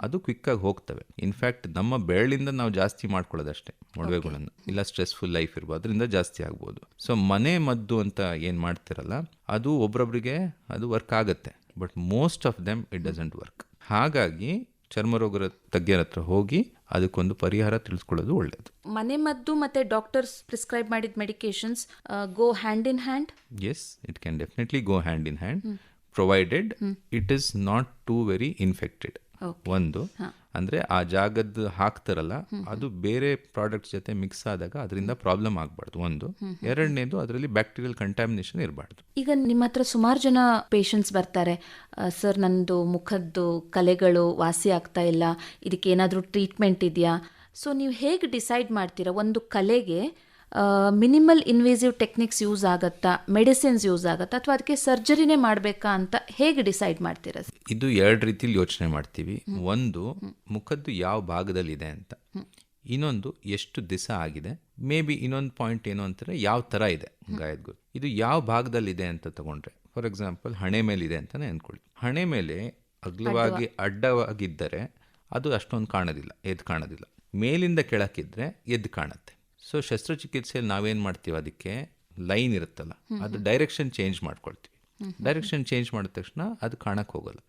ಅದು ಕ್ವಿಕ್ಕಾಗಿ ಹೋಗ್ತವೆ. ಇನ್ಫ್ಯಾಕ್ಟ್ ನಮ್ಮ ಬೆರಳಿಂದ ನಾವು ಜಾಸ್ತಿ ಮಾಡ್ಕೊಳ್ಳೋದಷ್ಟೇ ಮೊಡವೆಗಳನ್ನು. ಇಲ್ಲ ಸ್ಟ್ರೆಸ್ಫುಲ್ ಲೈಫ್ ಇರ್ಬೋದು ಅದರಿಂದ ಜಾಸ್ತಿ ಆಗ್ಬೋದು. ಸೊ ಮನೆ ಮದ್ದು ಅಂತ ಏನು ಮಾಡ್ತಿರಲ್ಲ ಅದು ಒಬ್ರೊಬ್ರಿಗೆ ಅದು ವರ್ಕ್ ಆಗುತ್ತೆ. But most of them it doesn't work ಹಾಗಾಗಿ ಚರ್ಮರೋಗರ ತಜ್ಞರ ಹತ್ರ ಹೋಗಿ ಅದಕ್ಕೊಂದು ಪರಿಹಾರ ತಿಳಿಸ್ಕೊಳ್ಳೋದು ಒಳ್ಳೆಯದು ಮನೆಮದ್ದು ಮತ್ತೆ ಡಾಕ್ಟರ್ಸ್ ಪ್ರಿಸ್ಕ್ರೈಬ್ ಮಾಡಿದ medications go hand in hand as it can definitely go hand in hand provided it is not too very infected ಒಂದು ಅಂದ್ರೆ ಆ ಜಾಗದ ಹಾಕ್ತಾರಲ್ಲ, ಅದು ಬೇರೆ ಪ್ರಾಡಕ್ಟ್ಸ್ ಜೊತೆ ಮಿಕ್ಸ್ ಆದಾಗ ಅದರಿಂದ ಪ್ರಾಬ್ಲಮ್ ಆಗಬಾರ್ದು. ಒಂದು. ಎರಡನೇದು ಅದರಲ್ಲಿ ಬ್ಯಾಕ್ಟೀರಿಯಲ್ ಕಂಟಾಮಿನೇಷನ್ ಇರಬಾರ್ದು. ಈಗ ನಿಮ್ಮ ಹತ್ರ ಸುಮಾರು ಜನ ಪೇಷಂಟ್ಸ್ ಬರ್ತಾರೆ. ಸರ್, ನಂದು ಮುಖದ್ದು ಕಲೆಗಳು ವಾಸಿ ಆಗ್ತಾ ಇಲ್ಲ. ಇದಕ್ಕೆ ಏನಾದರೂ ಟ್ರೀಟ್ಮೆಂಟ್ ಇದೆಯಾ? ಸೊ ನೀವು ಹೇಗೆ ಡಿಸೈಡ್ ಮಾಡ್ತೀರಾ? ಒಂದು ಕಲೆಗೆ ಮಿನಿಮಲ್ ಇನ್ವೇಸಿವ್ ಟೆಕ್ನಿಕ್ಸ್ ಯೂಸ್ ಆಗುತ್ತಾ ಮೆಡಿಸಿನ್ಸ್ ಯೂಸ್ ಆಗುತ್ತಾ ಅಥವಾ ಅದಕ್ಕೆ ಸರ್ಜರಿನೇ ಮಾಡಬೇಕಾ ಅಂತ ಹೇಗೆ ಡಿಸೈಡ್ ಮಾಡ್ತೀರಾ? ಇದು ಎರಡು ರೀತಿಲಿ ಯೋಚನೆ ಮಾಡ್ತೀವಿ. ಒಂದು ಮುಖದ್ದು ಯಾವ ಭಾಗದಲ್ಲಿದೆ ಅಂತ. ಇನ್ನೊಂದು ಎಷ್ಟು ದಿವಸ ಆಗಿದೆ. ಮೇ ಬಿ ಇನ್ನೊಂದು ಪಾಯಿಂಟ್ ಏನು ಅಂತಾರೆ ಯಾವ ಥರ ಇದೆ ಗಾಯದ ಗುರು ಇದು ಯಾವ ಭಾಗದಲ್ಲಿದೆ ಅಂತ ತಗೊಂಡ್ರೆ ಫಾರ್ ಎಕ್ಸಾಂಪಲ್ ಹಣೆ ಮೇಲಿದೆ ಅಂತಾನೆ ಅಂದ್ಕೊಳ್ಳಿ ಹಣೆ ಮೇಲೆ ಅಗ್ಲವಾಗಿ ಅಡ್ಡವಾಗಿದ್ದರೆ ಅದು ಅಷ್ಟೊಂದು ಕಾಣೋದಿಲ್ಲ ಎದ್ದು ಕಾಣೋದಿಲ್ಲ. ಮೇಲಿಂದ ಕೆಳಕ್ಕಿದ್ರೆ ಎದ್ದು ಕಾಣುತ್ತೆ. ಸೊ ಶಸ್ತ್ರಚಿಕಿತ್ಸೆಯಲ್ಲಿ ನಾವೇನು ಮಾಡ್ತೀವಿ? ಅದಕ್ಕೆ ಲೈನ್ ಇರುತ್ತಲ್ಲ. ಅದು ಡೈರೆಕ್ಷನ್ ಚೇಂಜ್ ಮಾಡ್ಕೊಳ್ತೀವಿ. ಡೈರೆಕ್ಷನ್ ಚೇಂಜ್ ಮಾಡಿದ ತಕ್ಷಣ ಅದು ಕಾಣಕ್ಕೆ ಹೋಗಲ್ಲ.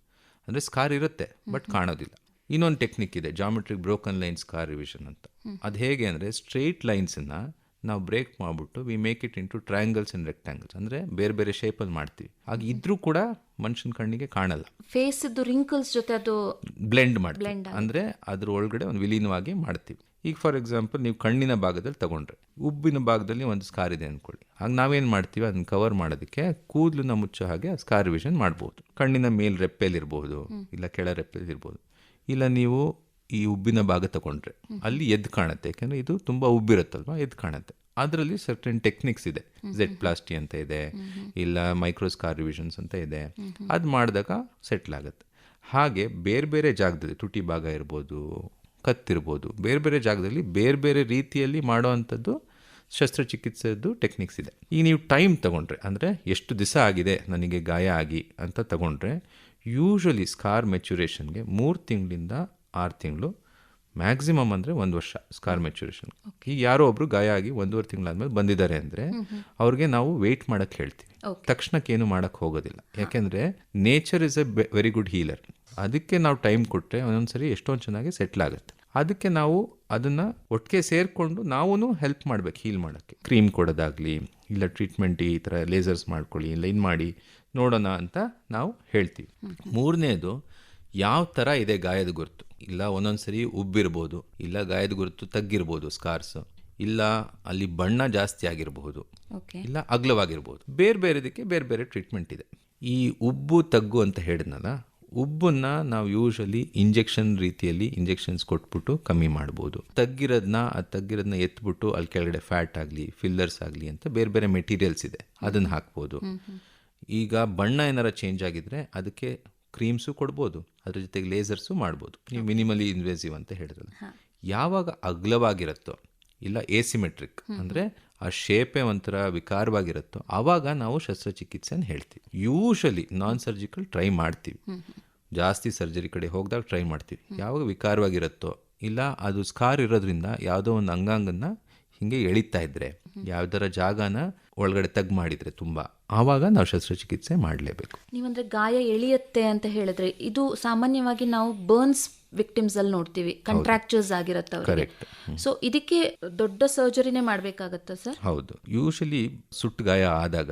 ಅಂದರೆ ಸ್ಕಾರ್ ಇರುತ್ತೆ ಬಟ್ ಕಾಣೋದಿಲ್ಲ. ಇನ್ನೊಂದು ಟೆಕ್ನಿಕ್ ಇದೆ geometric broken line scar revision ಅಂತ. ಅದು ಹೇಗೆ ಅಂದರೆ ಸ್ಟ್ರೈಟ್ ಲೈನ್ಸನ್ನು ನಾವು ಬ್ರೇಕ್ ಮಾಡಿಬಿಟ್ಟು we make it into triangles and rectangles ಅಂದರೆ ಬೇರೆ ಬೇರೆ ಶೇಪಲ್ಲಿ ಮಾಡ್ತೀವಿ. ಹಾಗೆ ಇದ್ರೂ ಕೂಡ ಮನುಷ್ಯನ ಕಣ್ಣಿಗೆ ಕಾಣಲ್ಲ. ಫೇಸ್ ರಿಂಕಲ್ಸ್ ಜೊತೆ ಅದು ಬ್ಲೆಂಡ್ ಮಾಡ್ತೀವಿ. ಅಂದರೆ ಅದ್ರ ಒಳಗಡೆ ಒಂದು ವಿಲೀನವಾಗಿ ಮಾಡ್ತೀವಿ. ಈಗ ಫಾರ್ ಎಕ್ಸಾಂಪಲ್ ನೀವು ಕಣ್ಣಿನ ಭಾಗದಲ್ಲಿ ತಗೊಂಡ್ರೆ ಉಬ್ಬಿನ ಭಾಗದಲ್ಲಿ ಒಂದು ಸ್ಕಾರ್ ಇದೆ ಅಂದ್ಕೊಳ್ಳಿ ಹಾಗೆ ನಾವೇನು ಮಾಡ್ತೀವಿ? ಅದನ್ನ ಕವರ್ ಮಾಡೋದಕ್ಕೆ ಕೂದಲನ್ನ ಮುಚ್ಚೋ ಹಾಗೆ ಸ್ಕಾರ್ ವಿಷನ್ ಮಾಡ್ಬೋದು. ಕಣ್ಣಿನ ಮೇಲ್ ರೆಪ್ಪೆಲಿರ್ಬೋದು ಇಲ್ಲ ಕೆಳ ರೆಪ್ಪೆಲಿರ್ಬೋದು ಇಲ್ಲ ನೀವು ಈ ಉಬ್ಬಿನ ಭಾಗ ತಗೊಂಡ್ರೆ ಅಲ್ಲಿ ಎದ್ದು ಕಾಣುತ್ತೆ. ಯಾಕಂದ್ರೆ ಇದು ತುಂಬ ಉಬ್ಬಿರುತ್ತಲ್ವಾ? ಎದ್ದು ಕಾಣುತ್ತೆ. ಅದರಲ್ಲಿ ಸರ್ಟನ್ ಟೆಕ್ನಿಕ್ಸ್ ಇದೆ. ಝೆಡ್ ಪ್ಲಾಸ್ಟಿ ಅಂತ ಇದೆ ಇಲ್ಲ ಮೈಕ್ರೋಸ್ಕಾರ್ ರಿವಿಷನ್ಸ್ ಅಂತ ಇದೆ. ಅದು ಮಾಡಿದಾಗ ಸೆಟ್ಲ್ ಆಗುತ್ತೆ. ಹಾಗೆ ಬೇರೆ ಬೇರೆ ಜಾಗದಲ್ಲಿ ತುಟಿ ಭಾಗ ಇರ್ಬೋದು ಕತ್ತಿರ್ಬೋದು. ಬೇರೆ ಬೇರೆ ಜಾಗದಲ್ಲಿ ಬೇರೆ ಬೇರೆ ರೀತಿಯಲ್ಲಿ ಮಾಡೋ ಅಂಥದ್ದು ಶಸ್ತ್ರಚಿಕಿತ್ಸೆದು ಟೆಕ್ನಿಕ್ಸ್ ಇದೆ. ಈಗ ನೀವು ಟೈಮ್ ತಗೊಂಡ್ರೆ ಅಂದರೆ ಎಷ್ಟು ದಿವಸ ಆಗಿದೆ ನನಗೆ ಗಾಯ ಆಗಿ ಅಂತ ತಗೊಂಡ್ರೆ ಯೂಶ್ವಲಿ ಸ್ಕಾರ್ ಮೆಚುರೇಷನ್ಗೆ ಮೂರು ತಿಂಗಳಿಂದ ಆರು ತಿಂಗಳು ಮ್ಯಾಕ್ಸಿಮಮ್ ಅಂದರೆ ಒಂದು ವರ್ಷ ಸ್ಕಾರ್ ಮೆಚುರೇಷನ್ ಈಗ ಯಾರೋ ಒಬ್ಬರು ಗಾಯ ಆಗಿ ಒಂದೂವರೆ ತಿಂಗಳಾದ್ಮೇಲೆ ಬಂದಿದ್ದಾರೆ ಅಂದರೆ ಅವ್ರಿಗೆ ನಾವು ವೆಯ್ಟ್ ಮಾಡೋಕ್ಕೆ ಹೇಳ್ತೀವಿ. ತಕ್ಷಣಕ್ಕೆ ಏನು ಮಾಡಕ್ಕೆ ಹೋಗೋದಿಲ್ಲ. ಯಾಕೆಂದರೆ nature is a very good healer ಅದಕ್ಕೆ ನಾವು ಟೈಮ್ ಕೊಟ್ಟರೆ ಒಂದೊಂದು ಸರಿ ಎಷ್ಟೊಂದು ಚೆನ್ನಾಗಿ ಸೆಟ್ಲ್ ಆಗುತ್ತೆ. ಅದಕ್ಕೆ ನಾವು ಅದನ್ನು ಒಟ್ಟಿಗೆ ಸೇರಿಕೊಂಡು ನಾವೂ ಹೆಲ್ಪ್ ಮಾಡ್ಬೇಕು ಹೀಲ್ ಮಾಡೋಕ್ಕೆ. ಕ್ರೀಮ್ ಕೊಡೋದಾಗಲಿ ಇಲ್ಲ ಟ್ರೀಟ್ಮೆಂಟ್ ಈ ಥರ ಲೇಸರ್ಸ್ ಮಾಡ್ಕೊಳ್ಳಿ ಇಲ್ಲ ಇದು ಮಾಡಿ ನೋಡೋಣ ಅಂತ ನಾವು ಹೇಳ್ತೀವಿ. ಮೂರನೇದು ಯಾವ ಥರ ಇದೆ ಗಾಯದ ಗುರುತು? ಇಲ್ಲ ಒಂದೊಂದು ಸರಿ ಉಬ್ಬಿರ್ಬೋದು ಇಲ್ಲ ಗಾಯದ ಗುರುತು ತಗ್ಗಿರ್ಬೋದು ಸ್ಕಾರ್ಸ್ ಇಲ್ಲ ಅಲ್ಲಿ ಬಣ್ಣ ಜಾಸ್ತಿ ಆಗಿರಬಹುದು ಓಕೆ ಇಲ್ಲ ಅಗ್ಲವಾಗಿರ್ಬೋದು. ಬೇರೆ ಬೇರೆದಕ್ಕೆ ಬೇರೆ ಬೇರೆ ಟ್ರೀಟ್ಮೆಂಟ್ ಇದೆ. ಈ ಉಬ್ಬು ತಗ್ಗು ಅಂತ ಹೇಳಿದ್ನಲ್ಲ ಉಬ್ಬನ್ನ ನಾವು ಯೂಶಲಿ ಇಂಜೆಕ್ಷನ್ ರೀತಿಯಲ್ಲಿ ಇಂಜೆಕ್ಷನ್ಸ್ ಕೊಟ್ಬಿಟ್ಟು ಕಮ್ಮಿ ಮಾಡ್ಬೋದು. ತಗ್ಗಿರೋದನ್ನ ಆ ತಗ್ಗಿರೋದನ್ನ ಎತ್ಬಿಟ್ಟು ಅಲ್ಲಿ ಕೆಳಗಡೆ ಫ್ಯಾಟ್ ಆಗಲಿ ಫಿಲ್ಲರ್ಸ್ ಆಗಲಿ ಅಂತ ಬೇರೆ ಬೇರೆ ಮೆಟೀರಿಯಲ್ಸ್ ಇದೆ. ಅದನ್ನು ಹಾಕ್ಬೋದು. ಈಗ ಬಣ್ಣ ಏನಾರ ಚೇಂಜ್ ಆಗಿದ್ರೆ ಅದಕ್ಕೆ ಕ್ರೀಮ್ಸು ಕೊಡ್ಬೋದು. ಅದ್ರ ಜೊತೆಗೆ ಲೇಸರ್ಸು ಮಾಡ್ಬೋದು. ನೀವು ಮಿನಿಮಲಿ ಇನ್ವೇಸಿವ್ ಅಂತ ಹೇಳಿದ್ರಲ್ಲ. ಯಾವಾಗ ಅಗ್ಲವಾಗಿರುತ್ತೋ ಇಲ್ಲ ಎಸಿಮೆಟ್ರಿಕ್ ಅಂದರೆ ಆ ಶೇಪೇ ಒಂಥರ ವಿಕಾರವಾಗಿರುತ್ತೋ ಆವಾಗ ನಾವು ಶಸ್ತ್ರಚಿಕಿತ್ಸೆನ ಹೇಳ್ತೀವಿ. ಯೂಶಲಿ ನಾನ್ ಸರ್ಜಿಕಲ್ ಟ್ರೈ ಮಾಡ್ತೀವಿ ಜಾಸ್ತಿ ಸರ್ಜರಿ ಕಡೆ ಹೋಗಿದಾಗ ಟ್ರೈ ಮಾಡ್ತೀವಿ. ಯಾವಾಗ ವಿಕಾರವಾಗಿರುತ್ತೋ ಇಲ್ಲ ಅದು ಸ್ಕಾರ್ ಇರೋದ್ರಿಂದ ಯಾವುದೋ ಒಂದು ಅಂಗಾಂಗನ್ನ ಹಿಂಗೆ ಎಳಿತಾ ಇದ್ರೆ ಯಾವ್ದಾರ ಜಾಗನ ಒಳಗಡೆ ತಗ್ ಮಾಡಿದ್ರೆ ತುಂಬಾ ಆವಾಗ ನಾವು ಶಸ್ತ್ರಚಿಕಿತ್ಸೆ ಮಾಡಲೇಬೇಕು. ನೀವಂದ್ರೆ ಗಾಯ ಎಳಿಯತ್ತೆ ಅಂತ ಹೇಳಿದ್ರೆ ಇದು ಸಾಮಾನ್ಯವಾಗಿ ನಾವು ಬರ್ನ್ಸ್ ವಿಕ್ಟಿಮ್ಸ್ ಅಲ್ಲಿ ನೋಡ್ತೀವಿ. ಕಂಟ್ರಾಕ್ಚರ್ಸ್ ಆಗಿರತ್ತೆ ಕರೆಕ್ಟ್ ಸೊ ಇದಕ್ಕೆ ದೊಡ್ಡ ಸರ್ಜರಿನೇ ಮಾಡಬೇಕಾಗತ್ತ ಸರ್ ಹೌದು. ಯೂಶಲಿ ಸುಟ್ಟು ಗಾಯ ಆದಾಗ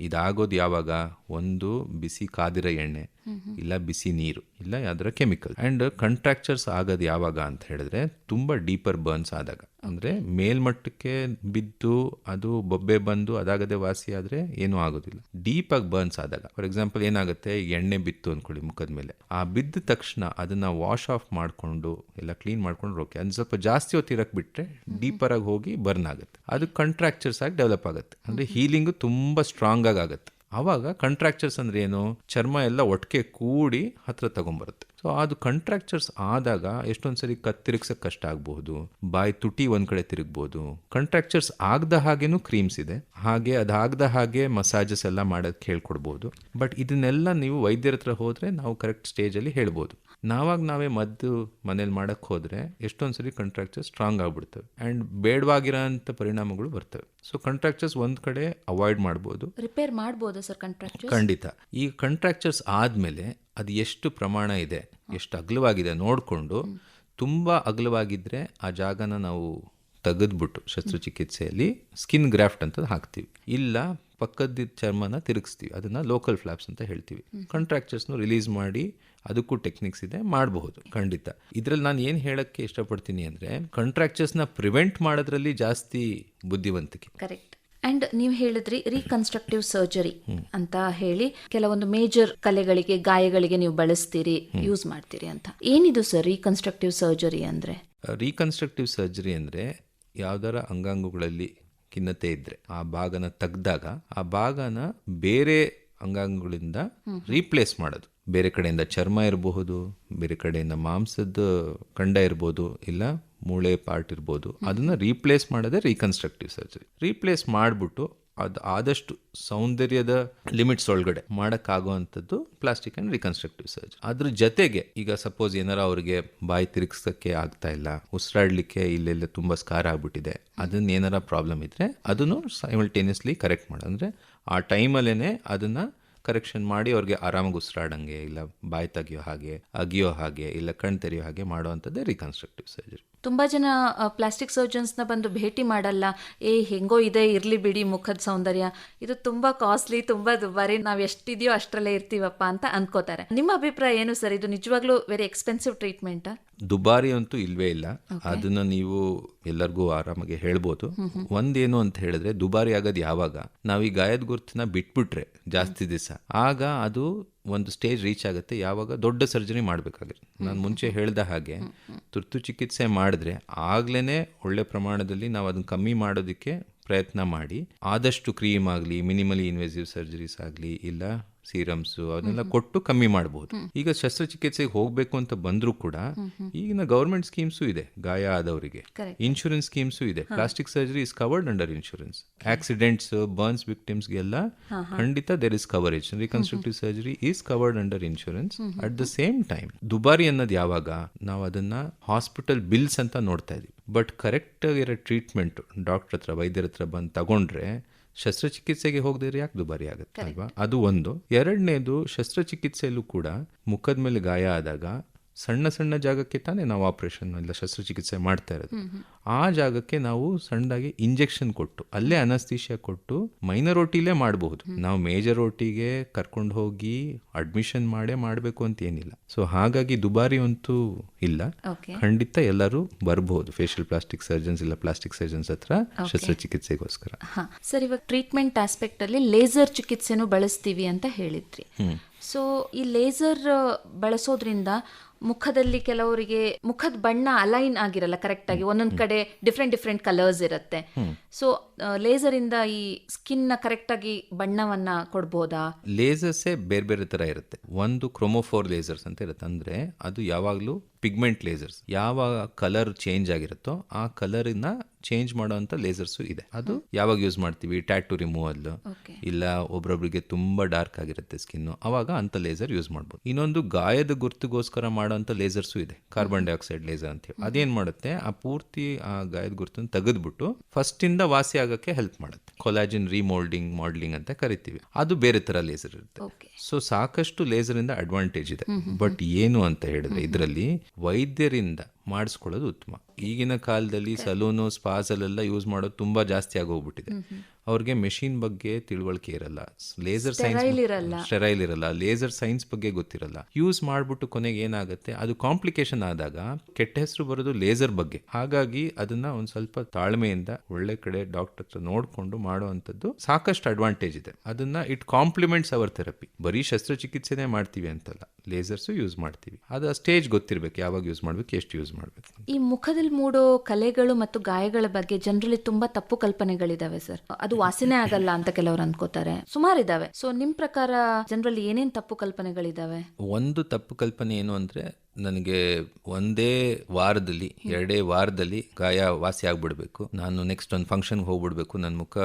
ಇದಾಗೋದು ಯಾವಾಗ? ಒಂದು ಬಿಸಿ ಕಾದಿರ ಎಣ್ಣೆ. ಇಲ್ಲ ಬಿಸಿ ನೀರು ಇಲ್ಲ ಯಾವ್ದಾರ ಕೆಮಿಕಲ್. ಅಂಡ್ ಕಂಟ್ರಾಕ್ಚರ್ಸ್ ಆಗೋದು ಯಾವಾಗ ಅಂತ ಹೇಳಿದ್ರೆ ತುಂಬ ಡೀಪರ್ ಬರ್ನ್ಸ್ ಆದಾಗ. ಅಂದ್ರೆ ಮೇಲ್ಮಟ್ಟಕ್ಕೆ ಬಿದ್ದು ಅದು ಬೊಬ್ಬೆ ಬಂದು ಅದಾಗದೆ ವಾಸಿ ಆದರೆ ಏನೂ ಆಗೋದಿಲ್ಲ. ಡೀಪ್ ಆಗಿ ಬರ್ನ್ಸ್ ಆದಾಗ ಫಾರ್ ಎಕ್ಸಾಂಪಲ್ ಏನಾಗುತ್ತೆ ಎಣ್ಣೆ ಬಿತ್ತು ಅನ್ಕೊಳ್ಳಿ ಮುಖದ ಮೇಲೆ. ಆ ಬಿದ್ದ ತಕ್ಷಣ ಅದನ್ನ ವಾಶ್ ಆಫ್ ಮಾಡಿಕೊಂಡು ಎಲ್ಲ ಕ್ಲೀನ್ ಮಾಡ್ಕೊಂಡು ರೋಕೆ. ಅದು ಸ್ವಲ್ಪ ಜಾಸ್ತಿ ಹೊತ್ತು ಇರಕ್ ಬಿಟ್ರೆ ಡೀಪರ್ ಆಗಿ ಹೋಗಿ ಬರ್ನ್ ಆಗುತ್ತೆ. ಅದು ಕಂಟ್ರಾಕ್ಚರ್ಸ್ ಆಗಿ ಡೆವಲಪ್ ಆಗುತ್ತೆ. ಅಂದ್ರೆ ಹೀಲಿಂಗ್ ತುಂಬಾ ಸ್ಟ್ರಾಂಗಾಗಿ ಆಗುತ್ತೆ. ಆವಾಗ ಕಂಟ್ರಾಕ್ಚರ್ಸ್ ಅಂದ್ರೆ ಏನು? ಚರ್ಮ ಎಲ್ಲ ಒಟ್ಟಿಗೆ ಕೂಡಿ ಹತ್ರ ತಗೊಂಬರುತ್ತೆ. ಸೊ ಅದು ಕಂಟ್ರಾಕ್ಚರ್ಸ್ ಆದಾಗ ಎಷ್ಟೊಂದ್ಸರಿ ಕತ್ತಿರುಗ್ಸಕ್ ಕಷ್ಟ ಆಗಬಹುದು? ಬಾಯಿ ತುಟಿ ಒಂದ್ ಕಡೆ ತಿರುಗ್ಬೋದು ಕಂಟ್ರಾಕ್ಚರ್ಸ್ ಆಗದ ಹಾಗೇನು ಕ್ರೀಮ್ಸ್ ಇದೆ. ಹಾಗೆ ಅದಾಗದ ಹಾಗೆ ಮಸಾಜಸ್ ಎಲ್ಲ ಮಾಡೋದಕ್ಕೆ ಹೇಳ್ಕೊಡ್ಬೋದು ಬಟ್ ಇದನ್ನೆಲ್ಲ ನೀವು ವೈದ್ಯರ ಹತ್ರ ಹೋದ್ರೆ ನಾವು ಕರೆಕ್ಟ್ ಸ್ಟೇಜಲ್ಲಿ ಹೇಳ್ಬೋದು. ನಾವಾಗ ನಾವೇ ಮದ್ದು ಮನೇಲಿ ಮಾಡೋಕ್ಕೆ ಹೋದರೆ ಎಷ್ಟೊಂದು ಸರಿ ಕಂಟ್ರಾಕ್ಚರ್ಸ್ ಸ್ಟ್ರಾಂಗ್ ಆಗಿಬಿಡ್ತವೆ. ಆ್ಯಂಡ್ ಬೇಡವಾಗಿರೋ ಅಂಥ ಪರಿಣಾಮಗಳು ಬರ್ತವೆ. ಸೊ ಕಂಟ್ರಾಕ್ಚರ್ಸ್ ಒಂದು ಕಡೆ ಅವಾಯ್ಡ್ ಮಾಡ್ಬೋದು. ರಿಪೇರ್ ಮಾಡ್ಬೋದು ಸರ್ ಕಂಟ್ರಾಕ್ಚರ್ ಖಂಡಿತ. ಈ ಕಂಟ್ರಾಕ್ಚರ್ಸ್ ಆದಮೇಲೆ ಅದು ಎಷ್ಟು ಪ್ರಮಾಣ ಇದೆ ಎಷ್ಟು ಅಗಲವಾಗಿದೆ ನೋಡಿಕೊಂಡು ತುಂಬ ಅಗಲವಾಗಿದ್ದರೆ ಆ ಜಾಗನ ನಾವು ತೆಗೆದ್ಬಿಟ್ಟು ಶಸ್ತ್ರಚಿಕಿತ್ಸೆಯಲ್ಲಿ ಸ್ಕಿನ್ ಗ್ರಾಫ್ಟ್ ಅಂತ ಹಾಕ್ತೀವಿ. ಇಲ್ಲ ಪಕ್ಕದ ಚರ್ಮನ ತಿರುಗಿಸ್ತೀವಿ. ಅದನ್ನು ಲೋಕಲ್ ಫ್ಲಾಪ್ಸ್ ಅಂತ ಹೇಳ್ತೀವಿ. ಕಂಟ್ರಾಕ್ಚರ್ಸ್ನು ರಿಲೀಸ್ ಮಾಡಿ ಅದಕ್ಕೂ ಟೆಕ್ನಿಕ್ಸ್ ಇದೆ ಮಾಡಬಹುದು ಖಂಡಿತ. ಇದರಲ್ಲಿ ನಾನು ಏನು ಹೇಳಕ್ಕೆ ಇಷ್ಟಪಡ್ತೀನಿ ಅಂದರೆ ಕಂಟ್ರಾಕ್ಚರ್ಸ್ನ ಪ್ರಿವೆಂಟ್ ಮಾಡೋದ್ರಲ್ಲಿ ಜಾಸ್ತಿ ಬುದ್ಧಿವಂತಿಕೆ. ಕರೆಕ್ಟ್ ಅಂಡ್ ನೀವು ಹೇಳಿದ್ರಿ ರೀಕನ್ಸ್ಟ್ರಕ್ಟಿವ್ ಸರ್ಜರಿ ಅಂತ ಹೇಳಿ ಕೆಲವೊಂದು ಮೇಜರ್ ಕಲೆಗಳಿಗೆ ಗಾಯಗಳಿಗೆ ನೀವು ಬಳಸ್ತೀರಿ ಯೂಸ್ ಮಾಡ್ತೀರಿ ಅಂತ. ಏನಿದು ಸರ್ ರೀಕನ್ಸ್ಟ್ರಕ್ಟಿವ್ ಸರ್ಜರಿ ಅಂದ್ರೆ? ರೀಕನ್ಸ್ಟ್ರಕ್ಟಿವ್ ಸರ್ಜರಿ ಅಂದರೆ ಯಾವ್ದಾರ ಅಂಗಾಂಗಗಳಲ್ಲಿ ಖಿನ್ನತೆ ಇದ್ರೆ ಆ ಭಾಗನ ತೆಗ್ದಾಗ ಆ ಭಾಗನ ಬೇರೆ ಅಂಗಾಂಗಗಳಿಂದ ರೀಪ್ಲೇಸ್ ಮಾಡೋದು. ಬೇರೆ ಕಡೆಯಿಂದ ಚರ್ಮ ಇರಬಹುದು ಬೇರೆ ಕಡೆಯಿಂದ ಮಾಂಸದ ಖಂಡ ಇರ್ಬೋದು ಇಲ್ಲ ಮೂಳೆ ಪಾರ್ಟ್ ಇರ್ಬೋದು ಅದನ್ನು ರೀಪ್ಲೇಸ್ ಮಾಡೋದೇ ರೀಕನ್ಸ್ಟ್ರಕ್ಟಿವ್ ಸರ್ಜರಿ ರೀಪ್ಲೇಸ್ ಮಾಡಿಬಿಟ್ಟು ಅದು ಆದಷ್ಟು ಸೌಂದರ್ಯದ ಲಿಮಿಟ್ಸ್ ಒಳಗಡೆ ಮಾಡೋಕ್ಕಾಗುವಂಥದ್ದು ಪ್ಲಾಸ್ಟಿಕ್ ಆ್ಯಂಡ್ ರಿಕನ್ಸ್ಟ್ರಕ್ಟಿವ್ ಸರ್ಜ್ ಅದ್ರ ಜೊತೆಗೆ ಈಗ ಸಪೋಸ್ ಏನಾರ ಅವ್ರಿಗೆ ಬಾಯಿ ತಿರುಗಿಸೋಕ್ಕೆ ಆಗ್ತಾ ಇಲ್ಲ ಉಸಿರಾಡಲಿಕ್ಕೆ ಇಲ್ಲೆಲ್ಲ ತುಂಬ ಸ್ಕಾರ್ ಆಗಿಬಿಟ್ಟಿದೆ ಅದನ್ನ ಏನಾರ ಪ್ರಾಬ್ಲಮ್ ಇದ್ದರೆ ಅದನ್ನು ಸೈಮಲ್ಟೇನಿಯಸ್ಲಿ ಕರೆಕ್ಟ್ ಮಾಡೋದು ಅಂದರೆ ಆ ಟೈಮಲ್ಲೇ ಅದನ್ನ ಕರೆಕ್ಷನ್ ಮಾಡಿ ಅವ್ರಿಗೆ ಆರಾಮಾಗಿ ಉಸಿರಾಡಂಗೆ ಇಲ್ಲ ಬಾಯಿ ತೆಗಿಯೋ ಹಾಗೆ, ಅಗಿಯೋ ಹಾಗೆ, ಇಲ್ಲ ಕಣ್ ತೆರೆಯೋ ಹಾಗೆ ಮಾಡುವಂಥದ್ದೇ ರಿಕನ್ಸ್ಟ್ರಕ್ಟಿವ್ ಸರ್ಜರಿ ತುಂಬಾ ಜನ ಪ್ಲಾಸ್ಟಿಕ್ ಸರ್ಜನ್ಸ್ನ ಬಂದು ಭೇಟಿ ಮಾಡಲ್ಲ. ಏ, ಹೆಂಗೋ ಇದೆ, ಇರ್ಲಿ ಬಿಡಿ ಮುಖದ ಸೌಂದರ್ಯ. ಇದು ತುಂಬಾ ಕಾಸ್ಟ್ಲಿ ತುಂಬಾ ದುಬಾರಿ. ನಾವು ಎಷ್ಟಿದೆಯೋ ಅಷ್ಟರಲ್ಲೇ ಇರ್ತೀವಪ್ಪ ಅಂತ ಅನ್ಕೋತಾರೆ. ನಿಮ್ಮ ಅಭಿಪ್ರಾಯ ಏನು ಸರ್? ಇದು ನಿಜವಾಗ್ಲೂ ವೆರಿ ಎಕ್ಸ್ಪೆನ್ಸಿವ್ ಟ್ರೀಟ್ಮೆಂಟ್ ದುಬಾರಿ ಅಂತೂ ಇಲ್ವೇ ಇಲ್ಲ. ಅದನ್ನ ನೀವು ಎಲ್ಲರಿಗೂ ಆರಾಮಾಗಿ ಹೇಳ್ಬೋದು. ಒಂದೇನು ಅಂತ ಹೇಳಿದ್ರೆ ದುಬಾರಿ ಆಗೋದು ಯಾವಾಗ? ನಾವು ಈ ಗಾಯದ ಗುರುತನ್ನ ಬಿಟ್ಬಿಟ್ರೆ ಜಾಸ್ತಿ ದಿವಸ. ಆಗ ಅದು ಒಂದು ಸ್ಟೇಜ್ ರೀಚ್ ಆಗುತ್ತೆ. ಯಾವಾಗ ದೊಡ್ಡ ಸರ್ಜರಿ ಮಾಡಬೇಕಾಗಿರುತ್ತೆ ನಾನು ಮುಂಚೆ ಹೇಳ್ದ ಹಾಗೆ ತುರ್ತು ಚಿಕಿತ್ಸೆ ಮಾಡಿದ್ರೆ ಆಗ್ಲೇ ಒಳ್ಳೆ ಪ್ರಮಾಣದಲ್ಲಿ ನಾವು ಅದನ್ನು ಕಮ್ಮಿ ಮಾಡೋದಕ್ಕೆ ಪ್ರಯತ್ನ ಮಾಡಿ. ಆದಷ್ಟು ಕ್ರೀಮ್ ಆಗಲಿ ಮಿನಿಮಲಿ ಇನ್ವೆಸಿವ್ ಸರ್ಜರೀಸ್ ಆಗಲಿ ಇಲ್ಲ ಸೀರಮ್ಸ್ ಅದನ್ನೆಲ್ಲ ಕೊಟ್ಟು ಕಮ್ಮಿ ಮಾಡಬಹುದು ಈಗ ಶಸ್ತ್ರಚಿಕಿತ್ಸೆಗೆ ಹೋಗ್ಬೇಕು ಅಂತ ಬಂದರೂ ಕೂಡ ಈಗಿನ ಗೌರ್ಮೆಂಟ್ ಸ್ಕೀಮ್ಸು ಇದೆ ಗಾಯ ಆದವರಿಗೆ. ಇನ್ಶೂರೆನ್ಸ್ ಸ್ಕೀಮ್ಸು ಇದೆ. Plastic surgery is covered under insurance accidents burns ವಿಕ್ಟಿಮ್ಸ್ಗೆಲ್ಲ ಖಂಡಿತ there is coverage reconstructive surgery is covered under insurance at the same time ದುಬಾರಿ ಅನ್ನೋದು ಯಾವಾಗ? ನಾವು ಅದನ್ನ ಹಾಸ್ಪಿಟಲ್ ಬಿಲ್ಸ್ ಅಂತ ನೋಡ್ತಾ ಇದೀವಿ. ಬಟ್ ಕರೆಕ್ಟ್ ಆಗಿರೋ ಟ್ರೀಟ್ಮೆಂಟ್ ಡಾಕ್ಟರ್ ಹತ್ರ ವೈದ್ಯರ ಹತ್ರ ಬಂದು ತಗೊಂಡ್ರೆ ಶಸ್ತ್ರಚಿಕಿತ್ಸೆಗೆ ಹೋಗದಿದ್ರೆ ಯಾಕೆ ದುಬಾರಿ ಆಗುತ್ತೆ ಅಲ್ವಾ? ಅದು ಒಂದು. ಎರಡನೇದು ಶಸ್ತ್ರಚಿಕಿತ್ಸೆಯಲ್ಲೂ ಕೂಡ ಮುಖದ ಮೇಲೆ ಗಾಯ ಆದಾಗ ಸಣ್ಣ ಸಣ್ಣ ಜಾಗಕ್ಕೆ ತಾನೇ ನಾವು ಆಪರೇಷನ್ ಇಲ್ಲ ಶಸ್ತ್ರಚಿಕಿತ್ಸೆ ಮಾಡ್ತಾ ಇರೋದು. ಆ ಜಾಗಕ್ಕೆ ನಾವು ಸಣ್ಣದಾಗಿ ಇಂಜೆಕ್ಷನ್ ಕೊಟ್ಟು ಅಲ್ಲೇ ಅನಸ್ತೀಶಿಯಾ ಕೊಟ್ಟು ಮೈನರ್ ಓಟಿಲೇ ಮಾಡಬಹುದು. ನಾವು ಮೇಜರ್ ಓಟಿಗೆ ಕರ್ಕೊಂಡು ಹೋಗಿ ಅಡ್ಮಿಷನ್ ಮಾಡೇ ಮಾಡಬೇಕು ಅಂತ ಏನಿಲ್ಲ. ಸೊ ಹಾಗಾಗಿ ದುಬಾರಿ ಅಂತೂ ಇಲ್ಲ. ಖಂಡಿತ ಎಲ್ಲರೂ ಬರಬಹುದು. ಫೇಶಿಯಲ್ ಪ್ಲಾಸ್ಟಿಕ್ ಸರ್ಜನ್ಸ್ ಇಲ್ಲ ಪ್ಲಾಸ್ಟಿಕ್ ಸರ್ಜನ್ಸ್ ಹತ್ರ ಶಸ್ತ್ರಚಿಕಿತ್ಸೆಗೋಸ್ಕರ. ಸರ್ ಇವಾಗ ಟ್ರೀಟ್ಮೆಂಟ್ ಆಸ್ಪೆಕ್ಟ್ ಅಲ್ಲಿ ಲೇಸರ್ ಚಿಕಿತ್ಸೆನೂ ಬಳಸ್ತೀವಿ ಅಂತ ಹೇಳಿದ್ರಿ. ಸೊ ಈ ಲೇಸರ್ ಬಳಸೋದ್ರಿಂದ ಮುಖದಲ್ಲಿ ಕೆಲವರಿಗೆ ಮುಖದ ಬಣ್ಣ ಅಲೈನ್ ಆಗಿರಲ್ಲ ಕರೆಕ್ಟ್ ಆಗಿ. ಒಂದೊಂದ್ ಕಡೆ ಡಿಫ್ರೆಂಟ್ ಡಿಫ್ರೆಂಟ್ ಕಲರ್ಸ್ ಇರುತ್ತೆ. ಸೊ ಲೇಸರ್ ಇಂದ ಈ ಸ್ಕಿನ್ನ ಕರೆಕ್ಟ್ ಆಗಿ ಬಣ್ಣವನ್ನ ಕೊಡ್ಬೋದಾ? ಲೇಸರ್ಸೇ ಬೇರೆ ಬೇರೆ ತರ ಇರುತ್ತೆ. ಒಂದು ಕ್ರೋಮೋಫೋರ್ ಲೇಸರ್ಸ್ ಅಂತ ಇರುತ್ತೆ. ಅಂದ್ರೆ ಅದು ಯಾವಾಗಲೂ ಪಿಗ್ಮೆಂಟ್ ಲೇಸರ್ಸ್. ಯಾವ ಕಲರ್ ಚೇಂಜ್ ಆಗಿರುತ್ತೋ ಆ ಕಲರ್ನ ಚೇಂಜ್ ಮಾಡುವಂತ ಲೇಸರ್ಸು ಇದೆ. ಅದು ಯಾವಾಗ ಯೂಸ್ ಮಾಡ್ತೀವಿ? ಟ್ಯಾಟು ರಿಮೂವಲ್ ಇಲ್ಲ ಒಬ್ರೊಬ್ರಿಗೆ ತುಂಬಾ ಡಾರ್ಕ್ ಆಗಿರುತ್ತೆ ಸ್ಕಿನ್ನು. ಅವಾಗ ಅಂತ ಲೇಸರ್ ಯೂಸ್ ಮಾಡ್ಬೋದು. ಇನ್ನೊಂದು ಗಾಯದ ಗುರುತಿಗೋಸ್ಕರ ಮಾಡುವಂತ ಲೇಸರ್ಸು ಇದೆ. ಕಾರ್ಬನ್ ಡೈಆಕ್ಸೈಡ್ ಲೇಸರ್ ಅಂತ ಹೇಳಿ. ಅದೇನ್ ಮಾಡುತ್ತೆ? ಆ ಪೂರ್ತಿ ಆ ಗಾಯದ ಗುರುತನ್ನು ತೆಗೆದ್ಬಿಟ್ಟು ಫಸ್ಟ್ ಇಂದ ವಾಸಿ ಆಗಕ್ಕೆ ಹೆಲ್ಪ್ ಮಾಡುತ್ತೆ. ಕೊಲಾಜಿನ್ ರಿಮೋಲ್ಡಿಂಗ್ ಮಾಡ್ಲಿಂಗ್ ಅಂತ ಕರಿತೀವಿ. ಅದು ಬೇರೆ ತರ ಲೇಸರ್ ಇರುತ್ತೆ. ಸೊ ಸಾಕಷ್ಟು ಲೇಸರ್ ಇಂದ. ಅಡ್ವಾಂಟೇಜ್ ಇದೆ ಬಟ್ ಏನು ಅಂತ ಹೇಳಿದ್ರೆ ಇದರಲ್ಲಿ ವೈದ್ಯರಿಂದ ಮಾಡಿಸ್ಕೊಳ್ಳೋದು ಉತ್ತಮ. ಈಗಿನ ಕಾಲದಲ್ಲಿ ಸಲೂನು ಸ್ಪಾಸಲ್ಲೆಲ್ಲ ಯೂಸ್ ಮಾಡೋದು ತುಂಬ ಜಾಸ್ತಿ ಆಗೋಗ್ಬಿಟ್ಟಿದೆ. ಅವ್ರಿಗೆ ಮೆಷಿನ್ ಬಗ್ಗೆ ತಿಳುವಳಿಕೆ ಇರಲ್ಲ. ಲೇಸರ್ ಸೈನ್ಸ್ ಸ್ಟೆರೈಲ್ ಇರಲ್ಲ. ಲೇಸರ್ ಸೈನ್ಸ್ ಬಗ್ಗೆ ಗೊತ್ತಿರಲ್ಲ. ಯೂಸ್ ಮಾಡ್ಬಿಟ್ಟು ಕೊನೆಗೆ ಏನಾಗುತ್ತೆ ಅದು ಕಾಂಪ್ಲಿಕೇಶನ್ ಆದಾಗ ಕೆಟ್ಟ ಹೆಸರು ಬರೋದು ಲೇಸರ್ ಬಗ್ಗೆ. ಹಾಗಾಗಿ ಅದನ್ನ ಒಂದು ಸ್ವಲ್ಪ ತಾಳ್ಮೆಯಿಂದ ಒಳ್ಳೆ ಕಡೆ ಡಾಕ್ಟರ್ ಹತ್ರ ನೋಡ್ಕೊಂಡು ಮಾಡುವಂಥದ್ದು ಸಾಕಷ್ಟು ಅಡ್ವಾಂಟೇಜ್ ಇದೆ. ಅದನ್ನ ಇಟ್ ಕಾಂಪ್ಲಿಮೆಂಟ್ಸ್ ಅವರ್ ಥೆರಪಿ ಬರೀ ಶಸ್ತ್ರಚಿಕಿತ್ಸೆನೇ ಮಾಡ್ತೀವಿ ಅಂತಲ್ಲ. ಲೇಸರ್ಸು ಯೂಸ್ ಮಾಡ್ತೀವಿ. ಅದು ಸ್ಟೇಜ್ ಗೊತ್ತಿರ್ಬೇಕು ಯಾವಾಗ ಯೂಸ್ ಮಾಡ್ಬೇಕು ಎಷ್ಟು ಯೂಸ್ ಮಾಡ್ಬೇಕು ಈ ಮುಖದಲ್ಲಿ ಮೂಡೋ ಕಲೆಗಳು ಮತ್ತು ಗಾಯಗಳ ಬಗ್ಗೆ ಜನರಲ್ಲಿ ತುಂಬಾ ತಪ್ಪು ಕಲ್ಪನೆಗಳಿದಾವೆ ಸರ್. ಅದು ವಾಸನೆ ಆಗಲ್ಲ ಅಂತ ಕೆಲವರು ಅನ್ಕೋತಾರೆ. ಸುಮಾರಿದಾವೆ. ಸೊ ನಿಮ್ ಪ್ರಕಾರ ಜನರಲ್ಲಿ ಏನೇನ್ ತಪ್ಪು ಕಲ್ಪನೆಗಳಿದಾವೆ? ಒಂದು ತಪ್ಪು ಕಲ್ಪನೆ ಏನು ಅಂದ್ರೆ, ನನಗೆ ಒಂದೇ ವಾರದಲ್ಲಿ, ಎರಡೇ ವಾರದಲ್ಲಿ ಗಾಯ ವಾಸಿ ಆಗ್ಬಿಡ್ಬೇಕು. ನಾನು ನೆಕ್ಸ್ಟ್ ಒಂದು ಫಂಕ್ಷನ್ಗೆ ಹೋಗ್ಬಿಡ್ಬೇಕು. ನನ್ನ ಮುಖ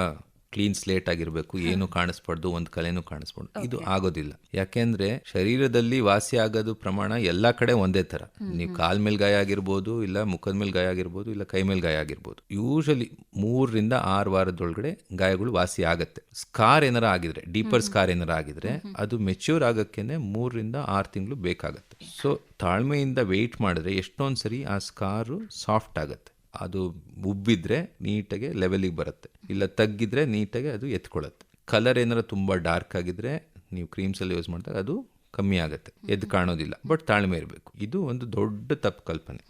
ಕ್ಲೀನ್ ಸ್ಲೇಟ್ ಆಗಿರಬೇಕು ಏನು ಕಾಣಿಸ್ಬಾರ್ದು ಒಂದು ಕಲೆನೂ ಕಾಣಿಸ್ಬಾರ್ದು. ಇದು ಆಗೋದಿಲ್ಲ. ಯಾಕೆಂದ್ರೆ ಶರೀರದಲ್ಲಿ ವಾಸಿ ಆಗೋದು ಪ್ರಮಾಣ ಎಲ್ಲಾ ಕಡೆ ಒಂದೇ ತರ ನೀವು ಕಾಲ್ ಮೇಲೆ ಗಾಯ ಆಗಿರ್ಬೋದು ಇಲ್ಲ ಮುಖದ ಮೇಲೆ ಗಾಯ ಆಗಿರ್ಬೋದು ಇಲ್ಲ ಕೈ ಮೇಲೆ ಗಾಯ ಆಗಿರ್ಬೋದು. ಯೂಶಲಿ ಮೂರರಿಂದ ಆರು ವಾರದೊಳಗಡೆ ಗಾಯಗಳು ವಾಸಿ ಆಗುತ್ತೆ. ಸ್ಕಾರ್ ಏನಾರ ಆಗಿದ್ರೆ ಡೀಪರ್ ಸ್ಕಾರ್ ಏನಾರ ಆಗಿದ್ರೆ ಅದು ಮೆಚ್ಯೂರ್ ಆಗಕ್ಕೇನೆ ಮೂರರಿಂದ ಆರು ತಿಂಗಳು ಬೇಕಾಗುತ್ತೆ. ಸೊ ತಾಳ್ಮೆಯಿಂದ ವೆಯ್ಟ್ ಮಾಡಿದ್ರೆ ಎಷ್ಟೊಂದು ಸರಿ ಆ ಸ್ಕಾರು ಸಾಫ್ಟ್ ಆಗುತ್ತೆ. ಅದು ಉಬ್ಬಿದ್ರೆ ನೀಟಾಗಿ ಲೆವೆಲಿಗೆ ಬರುತ್ತೆ. ಇಲ್ಲ ತಗ್ಗಿದ್ರೆ ನೀಟಾಗಿ ಅದು ಎತ್ಕೊಳ್ಳುತ್ತೆ. ಕಲರ್ ಏನಾರು ತುಂಬ ಡಾರ್ಕ್ ಆಗಿದ್ರೆ ನೀವು ಕ್ರೀಮ್ಸ್ ಎಲ್ಲ ಯೂಸ್ ಮಾಡಿದಾಗ ಅದು ಕಮ್ಮಿ ಆಗುತ್ತೆ. ಎದ್ದು ಕಾಣೋದಿಲ್ಲ. ಬಟ್ ತಾಳ್ಮೆ ಇರಬೇಕು. ಇದು ಒಂದು ದೊಡ್ಡ ತಪ್ಪು ಕಲ್ಪನೆ.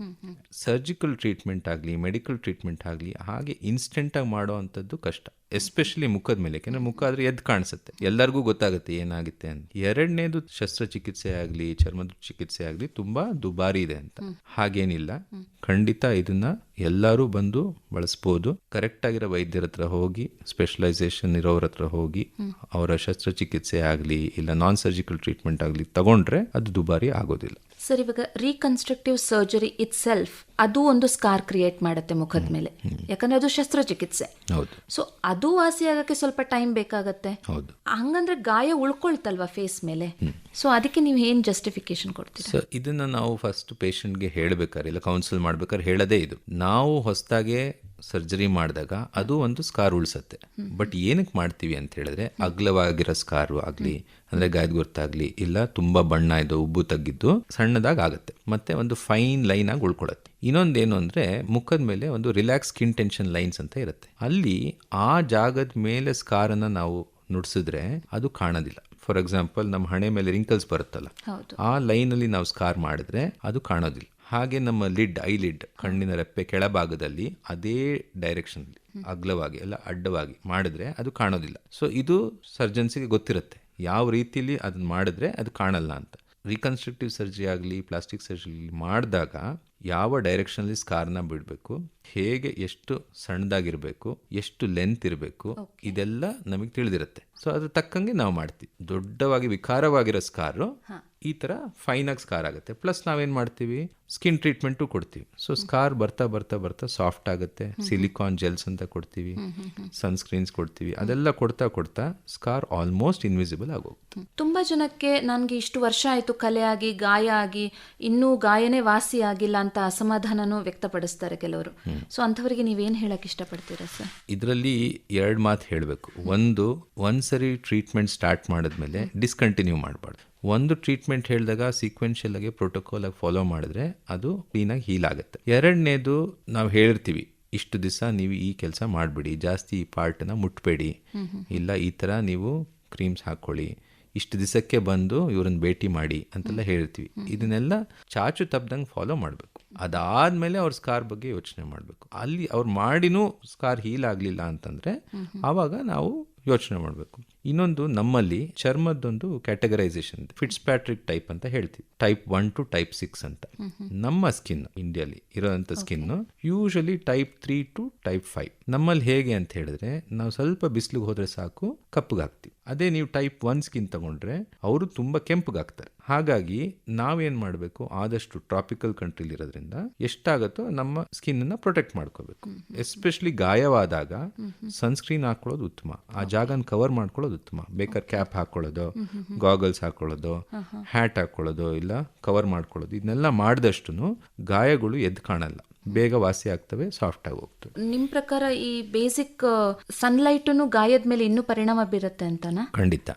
ಸರ್ಜಿಕಲ್ ಟ್ರೀಟ್ಮೆಂಟ್ ಆಗಲಿ ಮೆಡಿಕಲ್ ಟ್ರೀಟ್ಮೆಂಟ್ ಆಗಲಿ, ಹಾಗೆ ಇನ್ಸ್ಟೆಂಟಾಗಿ ಮಾಡೋ ಅಂಥದ್ದು ಕಷ್ಟ. ಎಸ್ಪೆಷಲಿ ಮುಖದ ಮೇಲೆ. ಯಾಕಂದ್ರೆ ಮುಖ ಆದ್ರೆ ಎದ್ದು ಕಾಣಿಸುತ್ತೆ. ಎಲ್ಲರಿಗೂ ಗೊತ್ತಾಗುತ್ತೆ ಏನಾಗುತ್ತೆ ಅಂತ. ಎರಡನೇದು ಶಸ್ತ್ರಚಿಕಿತ್ಸೆ ಆಗಲಿ ಚರ್ಮದ ಚಿಕಿತ್ಸೆ ಆಗಲಿ ತುಂಬಾ ದುಬಾರಿ ಇದೆ ಅಂತ. ಹಾಗೇನಿಲ್ಲ. ಖಂಡಿತ ಇದನ್ನ ಎಲ್ಲರೂ ಬಂದು ಬಳಸ್ಬೋದು. ಕರೆಕ್ಟ್ ಆಗಿರೋ ವೈದ್ಯರ ಹತ್ರ ಹೋಗಿ ಸ್ಪೆಷಲೈಸೇಷನ್ ಇರೋರ ಹತ್ರ ಹೋಗಿ ಅವರ ಶಸ್ತ್ರಚಿಕಿತ್ಸೆ ಆಗಲಿ ಇಲ್ಲ ನಾನ್ ಸರ್ಜಿಕಲ್ ಟ್ರೀಟ್ಮೆಂಟ್ ಆಗಲಿ ತಗೊಂಡ್ರೆ ಅದು ದುಬಾರಿ ಆಗೋದಿಲ್ಲ. ಸರ್ ಇವಾಗ ರೀಕನ್ಸ್ಟ್ರಕ್ಟಿವ್ ಸರ್ಜರಿ ಇಟ್ ಸೆಲ್ಫ್ ಅದು ಒಂದು ಸ್ಕಾರ್ ಕ್ರಿಯೇಟ್ ಮಾಡುತ್ತೆ ಮುಖದ ಮೇಲೆ. ಯಾಕಂದ್ರೆ ಅದು ಶಸ್ತ್ರಚಿಕಿತ್ಸೆ. ಹೌದು. ಸೊ ಅದು ವಾಸಿ ಆಗಕ್ಕೆ ಸ್ವಲ್ಪ ಟೈಮ್ ಬೇಕಾಗತ್ತೆ. ಹೌದು. ಹಂಗಂದ್ರೆ ಗಾಯ ಉಳ್ಕೊಳ್ತಲ್ವಾ ಫೇಸ್ ಮೇಲೆ? ಸೊ ಅದಕ್ಕೆ ನೀವು ಏನ್ ಜಸ್ಟಿಫಿಕೇಶನ್ ಕೊಡ್ತೀರಾ? ಇದನ್ನ ನಾವು ಫಸ್ಟ್ ಪೇಷಂಟ್ಗೆ ಹೇಳ್ಬೇಕಾದ್ರೆ ಇಲ್ಲ ಕೌನ್ಸಿಲ್ ಮಾಡ್ಬೇಕಾದ್ರೆ ಹೇಳದೇ ಇದು. ನಾವು ಹೊಸದಾಗೆ ಸರ್ಜರಿ ಮಾಡಿದಾಗ ಅದು ಒಂದು ಸ್ಕಾರ್ ಉಳಿಸುತ್ತೆ. ಬಟ್ ಏನಕ್ಕೆ ಮಾಡ್ತೀವಿ ಅಂತ ಹೇಳಿದ್ರೆ ಅಗ್ಲವಾಗಿರೋ ಸ್ಕಾರು ಆಗಲಿ ಅಂದರೆ ಗಾಯದ ಗುರ್ತಾಗಲಿ ಇಲ್ಲ ತುಂಬಾ ಬಣ್ಣ ಇದು ಉಬ್ಬು ತಗ್ಗಿದ್ದು ಸಣ್ಣದಾಗಿ ಆಗುತ್ತೆ. ಮತ್ತೆ ಒಂದು ಫೈನ್ ಲೈನ್ ಆಗಿ ಉಳ್ಕೊಳತ್ತೆ. ಇನ್ನೊಂದೇನು ಅಂದರೆ ಮುಖದ ಮೇಲೆ ಒಂದು ರಿಲ್ಯಾಕ್ಸ್ ಸ್ಕಿನ್ ಟೆನ್ಷನ್ ಲೈನ್ಸ್ ಅಂತ ಇರುತ್ತೆ. ಅಲ್ಲಿ ಆ ಜಾಗದ ಮೇಲೆ ಸ್ಕಾರನ್ನ ನಾವು ನುಡ್ಸಿದ್ರೆ ಅದು ಕಾಣೋದಿಲ್ಲ. ಫಾರ್ ಎಕ್ಸಾಂಪಲ್ ನಮ್ಮ ಹಣೆ ಮೇಲೆ ರಿಂಕಲ್ಸ್ ಬರುತ್ತಲ್ಲ. ಆ ಲೈನಲ್ಲಿ ನಾವು ಸ್ಕಾರ್ ಮಾಡಿದ್ರೆ ಅದು ಕಾಣೋದಿಲ್ಲ. ಹಾಗೆ ನಮ್ಮ ಲಿಡ್ ಐ ಲಿಡ್ ಕಣ್ಣಿನ ರೆಪ್ಪೆ ಕೆಳಭಾಗದಲ್ಲಿ ಅದೇ ಡೈರೆಕ್ಷನ್ ಅಗ್ಲವಾಗಿ ಅಲ್ಲ ಅಡ್ಡವಾಗಿ ಮಾಡಿದ್ರೆ ಅದು ಕಾಣೋದಿಲ್ಲ. ಸೊ ಇದು ಸರ್ಜನ್ಸಿಗೆ ಗೊತ್ತಿರುತ್ತೆ. ಯಾವ ರೀತಿಲಿ ಅದನ್ನ ಮಾಡಿದ್ರೆ ಅದು ಕಾಣಲ್ಲ ಅಂತ. ರಿಕನ್ಸ್ಟ್ರಕ್ಟಿವ್ ಸರ್ಜರಿ ಆಗಲಿ ಪ್ಲಾಸ್ಟಿಕ್ ಸರ್ಜರಿ ಮಾಡಿದಾಗ ಯಾವ ಡೈರೆಕ್ಷನಲ್ಲಿ ಸ್ಕಾರ್ನ ಬಿಡಬೇಕು ಹೇಗೆ ಎಷ್ಟು ಸಣ್ಣದಾಗಿರಬೇಕು ಎಷ್ಟು ಲೆಂತ್ ಇರಬೇಕು ಇದೆಲ್ಲ ನಮಗೆ ತಿಳಿದಿರುತ್ತೆ. ಸೊ ಅದ್ರ ತಕ್ಕಂಗೆ ನಾವು ಮಾಡ್ತೀವಿ. ದೊಡ್ಡವಾಗಿ ವಿಕಾರವಾಗಿರೋ ಸ್ಕಾರು ಈ ತರ ಫೈನಾಗಿ ಸ್ಕಾರ್ ಆಗುತ್ತೆ. ಪ್ಲಸ್ ನಾವೇನು ಮಾಡ್ತೀವಿ? ಸ್ಕಿನ್ ಟ್ರೀಟ್ಮೆಂಟು ಕೊಡ್ತೀವಿ. ಸೊ ಸ್ಕಾರ್ ಬರ್ತಾ ಬರ್ತಾ ಬರ್ತಾ ಸಾಫ್ಟ್ ಆಗುತ್ತೆ. ಸಿಲಿಕಾನ್ ಜೆಲ್ಸ್ ಅಂತ ಕೊಡ್ತೀವಿ. ಸನ್ಸ್ಕ್ರೀನ್ಸ್ ಕೊಡ್ತೀವಿ. ಅದೆಲ್ಲ ಕೊಡ್ತಾ ಕೊಡ್ತಾ ಸ್ಕಾರ್ ಆಲ್ಮೋಸ್ಟ್ ಇನ್ವಿಸಿಬಲ್ ಆಗೋಗುತ್ತೆ. ತುಂಬಾ ಜನಕ್ಕೆ ನನಗೆ ಇಷ್ಟು ವರ್ಷ ಆಯಿತು ಕಲೆ ಆಗಿ ಗಾಯ ಆಗಿ ಇನ್ನೂ ಗಾಯನೇ ವಾಸಿ ಆಗಿಲ್ಲ ಅಂತ ಅಸಮಾಧಾನನೂ ವ್ಯಕ್ತಪಡಿಸ್ತಾರೆ ಕೆಲವರು. ಸೊ ಅಂಥವರಿಗೆ ನೀವೇನು ಹೇಳಕ್ಕೆ ಇಷ್ಟಪಡ್ತೀರಾ ಸರ್? ಇದರಲ್ಲಿ ಎರಡು ಮಾತು ಹೇಳಬೇಕು. ಒಂದು ಒಂದ್ಸರಿ ಟ್ರೀಟ್ಮೆಂಟ್ ಸ್ಟಾರ್ಟ್ ಮಾಡಿದ್ಮೇಲೆ ಡಿಸ್ಕಂಟಿನ್ಯೂ ಮಾಡಬಾರ್ದು. ಒಂದು ಟ್ರೀಟ್ಮೆಂಟ್ ಹೇಳಿದಾಗ ಸೀಕ್ವೆನ್ಷಿಯಲ್ ಆಗಿ ಪ್ರೋಟೋಕಾಲ್ ಆಗಿ ಫಾಲೋ ಮಾಡಿದ್ರೆ ಅದು ಕ್ಲೀನಾಗಿ ಹೀಲ್ ಆಗುತ್ತೆ. ಎರಡನೇದು ನಾವು ಹೇಳಿರ್ತೀವಿ ಇಷ್ಟು ದಿವಸ ನೀವು ಈ ಕೆಲಸ ಮಾಡಿಬಿಡಿ ಜಾಸ್ತಿ ಈ ಪಾರ್ಟ್ನ ಮುಟ್ಬೇಡಿ. ಇಲ್ಲ ಈ ಥರ ನೀವು ಕ್ರೀಮ್ಸ್ ಹಾಕ್ಕೊಳ್ಳಿ ಇಷ್ಟು ದಿವಸಕ್ಕೆ ಬಂದು ಇವ್ರನ್ನ ಭೇಟಿ ಮಾಡಿ ಅಂತೆಲ್ಲ ಹೇಳ್ತೀವಿ ಇದನ್ನೆಲ್ಲ ಚಾಚು ತಪ್ಪದಂಗೆ ಫಾಲೋ ಮಾಡಬೇಕು. ಅದಾದಮೇಲೆ ಅವ್ರ ಸ್ಕಾರ್ ಬಗ್ಗೆ ಯೋಚನೆ ಮಾಡಬೇಕು. ಅಲ್ಲಿ ಅವ್ರು ಮಾಡಿನೂ ಸ್ಕಾರ್ ಹೀಲ್ ಆಗಲಿಲ್ಲ ಅಂತಂದ್ರೆ ಆವಾಗ ನಾವು ಯೋಚನೆ ಮಾಡಬೇಕು. ಇನ್ನೊಂದು ನಮ್ಮಲ್ಲಿ ಚರ್ಮದೊಂದು ಕ್ಯಾಟಗರೈಸೇಷನ್ ಫಿಟ್ಸ್ ಪ್ಯಾಟ್ರಿಕ್ ಟೈಪ್ ಅಂತ ಹೇಳ್ತೀವಿ. Type one to type six ಅಂತ. ನಮ್ಮ ಸ್ಕಿನ್ ಇಂಡಿಯಲ್ಲಿ ಇರೋಂಥ skin usually type three to type five ನಮ್ಮಲ್ಲಿ ಹೇಗೆ ಅಂತ ಹೇಳಿದ್ರೆ ನಾವು ಸ್ವಲ್ಪ ಬಿಸಿಲಿಗೆ ಹೋದ್ರೆ ಸಾಕು ಕಪ್ಪಗಾಗ್ತೀವಿ ಅದೇ ನೀವು ಟೈಪ್ ಒನ್ ಸ್ಕಿನ್ ತಗೊಂಡ್ರೆ ಅವರು ತುಂಬಾ ಕೆಂಪಗಾಗ್ತಾರೆ. ಹಾಗಾಗಿ ನಾವೇನ್ ಮಾಡಬೇಕು? ಆದಷ್ಟು ಟ್ರಾಪಿಕಲ್ ಕಂಟ್ರಿಲಿ ಇರೋದ್ರಿಂದ ಎಷ್ಟಾಗತ್ತೋ ನಮ್ಮ ಸ್ಕಿನ್ ಅನ್ನ ಪ್ರೊಟೆಕ್ಟ್ ಮಾಡ್ಕೋಬೇಕು. ಎಸ್ಪೆಷಲಿ ಗಾಯವಾದಾಗ ಸನ್ಸ್ಕ್ರೀನ್ ಹಾಕೊಳ್ಳೋದು ಉತ್ತಮ. ಆ ಜಾಗನ ಕವರ್ ಮಾಡ್ಕೊಳ್ಳೋದು ಉತ್ತಮ. ಬೇಕಾದ್ರೆ ಕ್ಯಾಪ್ ಹಾಕೊಳ್ಳೋದು ಗಾಗಲ್ಸ್ ಹಾಕೊಳ್ಳೋದು ಹ್ಯಾಟ್ ಹಾಕೊಳ್ಳೋದು ಇಲ್ಲ ಕವರ್ ಮಾಡ್ಕೊಳ್ಳೋದು ಇದನ್ನೆಲ್ಲ ಮಾಡಿದಷ್ಟು ಗಾಯಗಳು ಎದ್ದು ಕಾಣಲ್ಲ. ಬೇಗ ವಾಸಿ ಆಗ್ತವೆ ಸಾಫ್ಟ್ ಆಗಿ ಹೋಗ್ತವೆ. ನಿಮ್ ಪ್ರಕಾರ ಈ ಬೇಸಿಕ್ ಸನ್ಲೈಟ್ ಗಾಯದ ಮೇಲೆ ಇನ್ನೂ ಪರಿಣಾಮ ಬೀರುತ್ತೆ ಅಂತನಾ? ಖಂಡಿತ.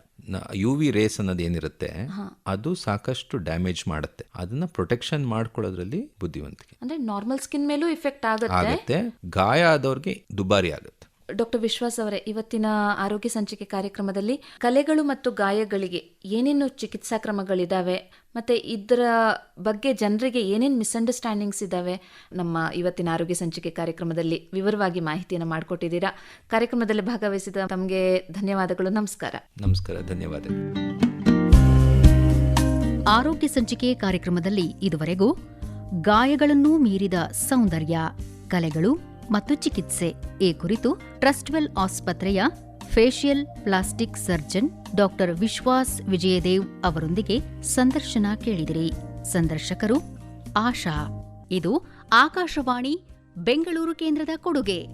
ಯು ವಿ ರೇಸ್ ಅನ್ನೋದು ಏನಿರುತ್ತೆ ಅದು ಸಾಕಷ್ಟು ಡ್ಯಾಮೇಜ್ ಮಾಡುತ್ತೆ. ಅದನ್ನ ಪ್ರೊಟೆಕ್ಷನ್ ಮಾಡ್ಕೊಳ್ಳೋದ್ರಲ್ಲಿ ಬುದ್ಧಿವಂತಿಕೆ. ಅಂದ್ರೆ ನಾರ್ಮಲ್ ಸ್ಕಿನ್ ಮೇಲೂ ಇಫೆಕ್ಟ್ ಆಗುತ್ತೆ? ಆಗುತ್ತೆ. ಗಾಯ ಆದವ್ರಿಗೆ ದುಬಾರಿ ಆಗುತ್ತೆ. ಡಾಕ್ಟರ್ ವಿಶ್ವಾಸ್ ಅವರೇ ಇವತ್ತಿನ ಆರೋಗ್ಯ ಸಂಚಿಕೆ ಕಾರ್ಯಕ್ರಮದಲ್ಲಿ ಕಲೆಗಳು ಮತ್ತು ಗಾಯಗಳಿಗೆ ಏನೇನು ಚಿಕಿತ್ಸಾ ಕ್ರಮಗಳಿದಾವೆ ಮತ್ತೆ ಇದರ ಬಗ್ಗೆ ಜನರಿಗೆ ಏನೇನು ಮಿಸ್ಅಂಡರ್ಸ್ಟ್ಯಾಂಡಿಂಗ್ಸ್ ಇದ್ದಾವೆ ನಮ್ಮ ಇವತ್ತಿನ ಆರೋಗ್ಯ ಸಂಚಿಕೆ ಕಾರ್ಯಕ್ರಮದಲ್ಲಿ ವಿವರವಾಗಿ ಮಾಹಿತಿಯನ್ನು ಮಾಡಿಕೊಟ್ಟಿದ್ದೀರಾ. ಕಾರ್ಯಕ್ರಮದಲ್ಲಿ ಭಾಗವಹಿಸಿದ ತಮಗೆ ಧನ್ಯವಾದಗಳು. ನಮಸ್ಕಾರ. ನಮಸ್ಕಾರ ಧನ್ಯವಾದಗಳು. ಆರೋಗ್ಯ ಸಂಚಿಕೆ ಕಾರ್ಯಕ್ರಮದಲ್ಲಿ ಇದುವರೆಗೂ ಗಾಯಗಳನ್ನು ಮೀರಿದ ಸೌಂದರ್ಯ ಕಲೆಗಳು ಮತ್ತು ಚಿಕಿತ್ಸೆ. ಈ ಕುರಿತು ಟ್ರಸ್ಟ್ವೆಲ್ ಆಸ್ಪತ್ರೆಯ facial plastic surgeon doctor Vishwas Vijaydev ಅವರೊಂದಿಗೆ ಸಂದರ್ಶನ ಕೇಳಿದಿರಿ. ಸಂದರ್ಶಕರು, ಆಶಾ. ಇದು ಆಕಾಶವಾಣಿ, ಬೆಂಗಳೂರು ಕೇಂದ್ರದ ಕೊಡುಗೆ.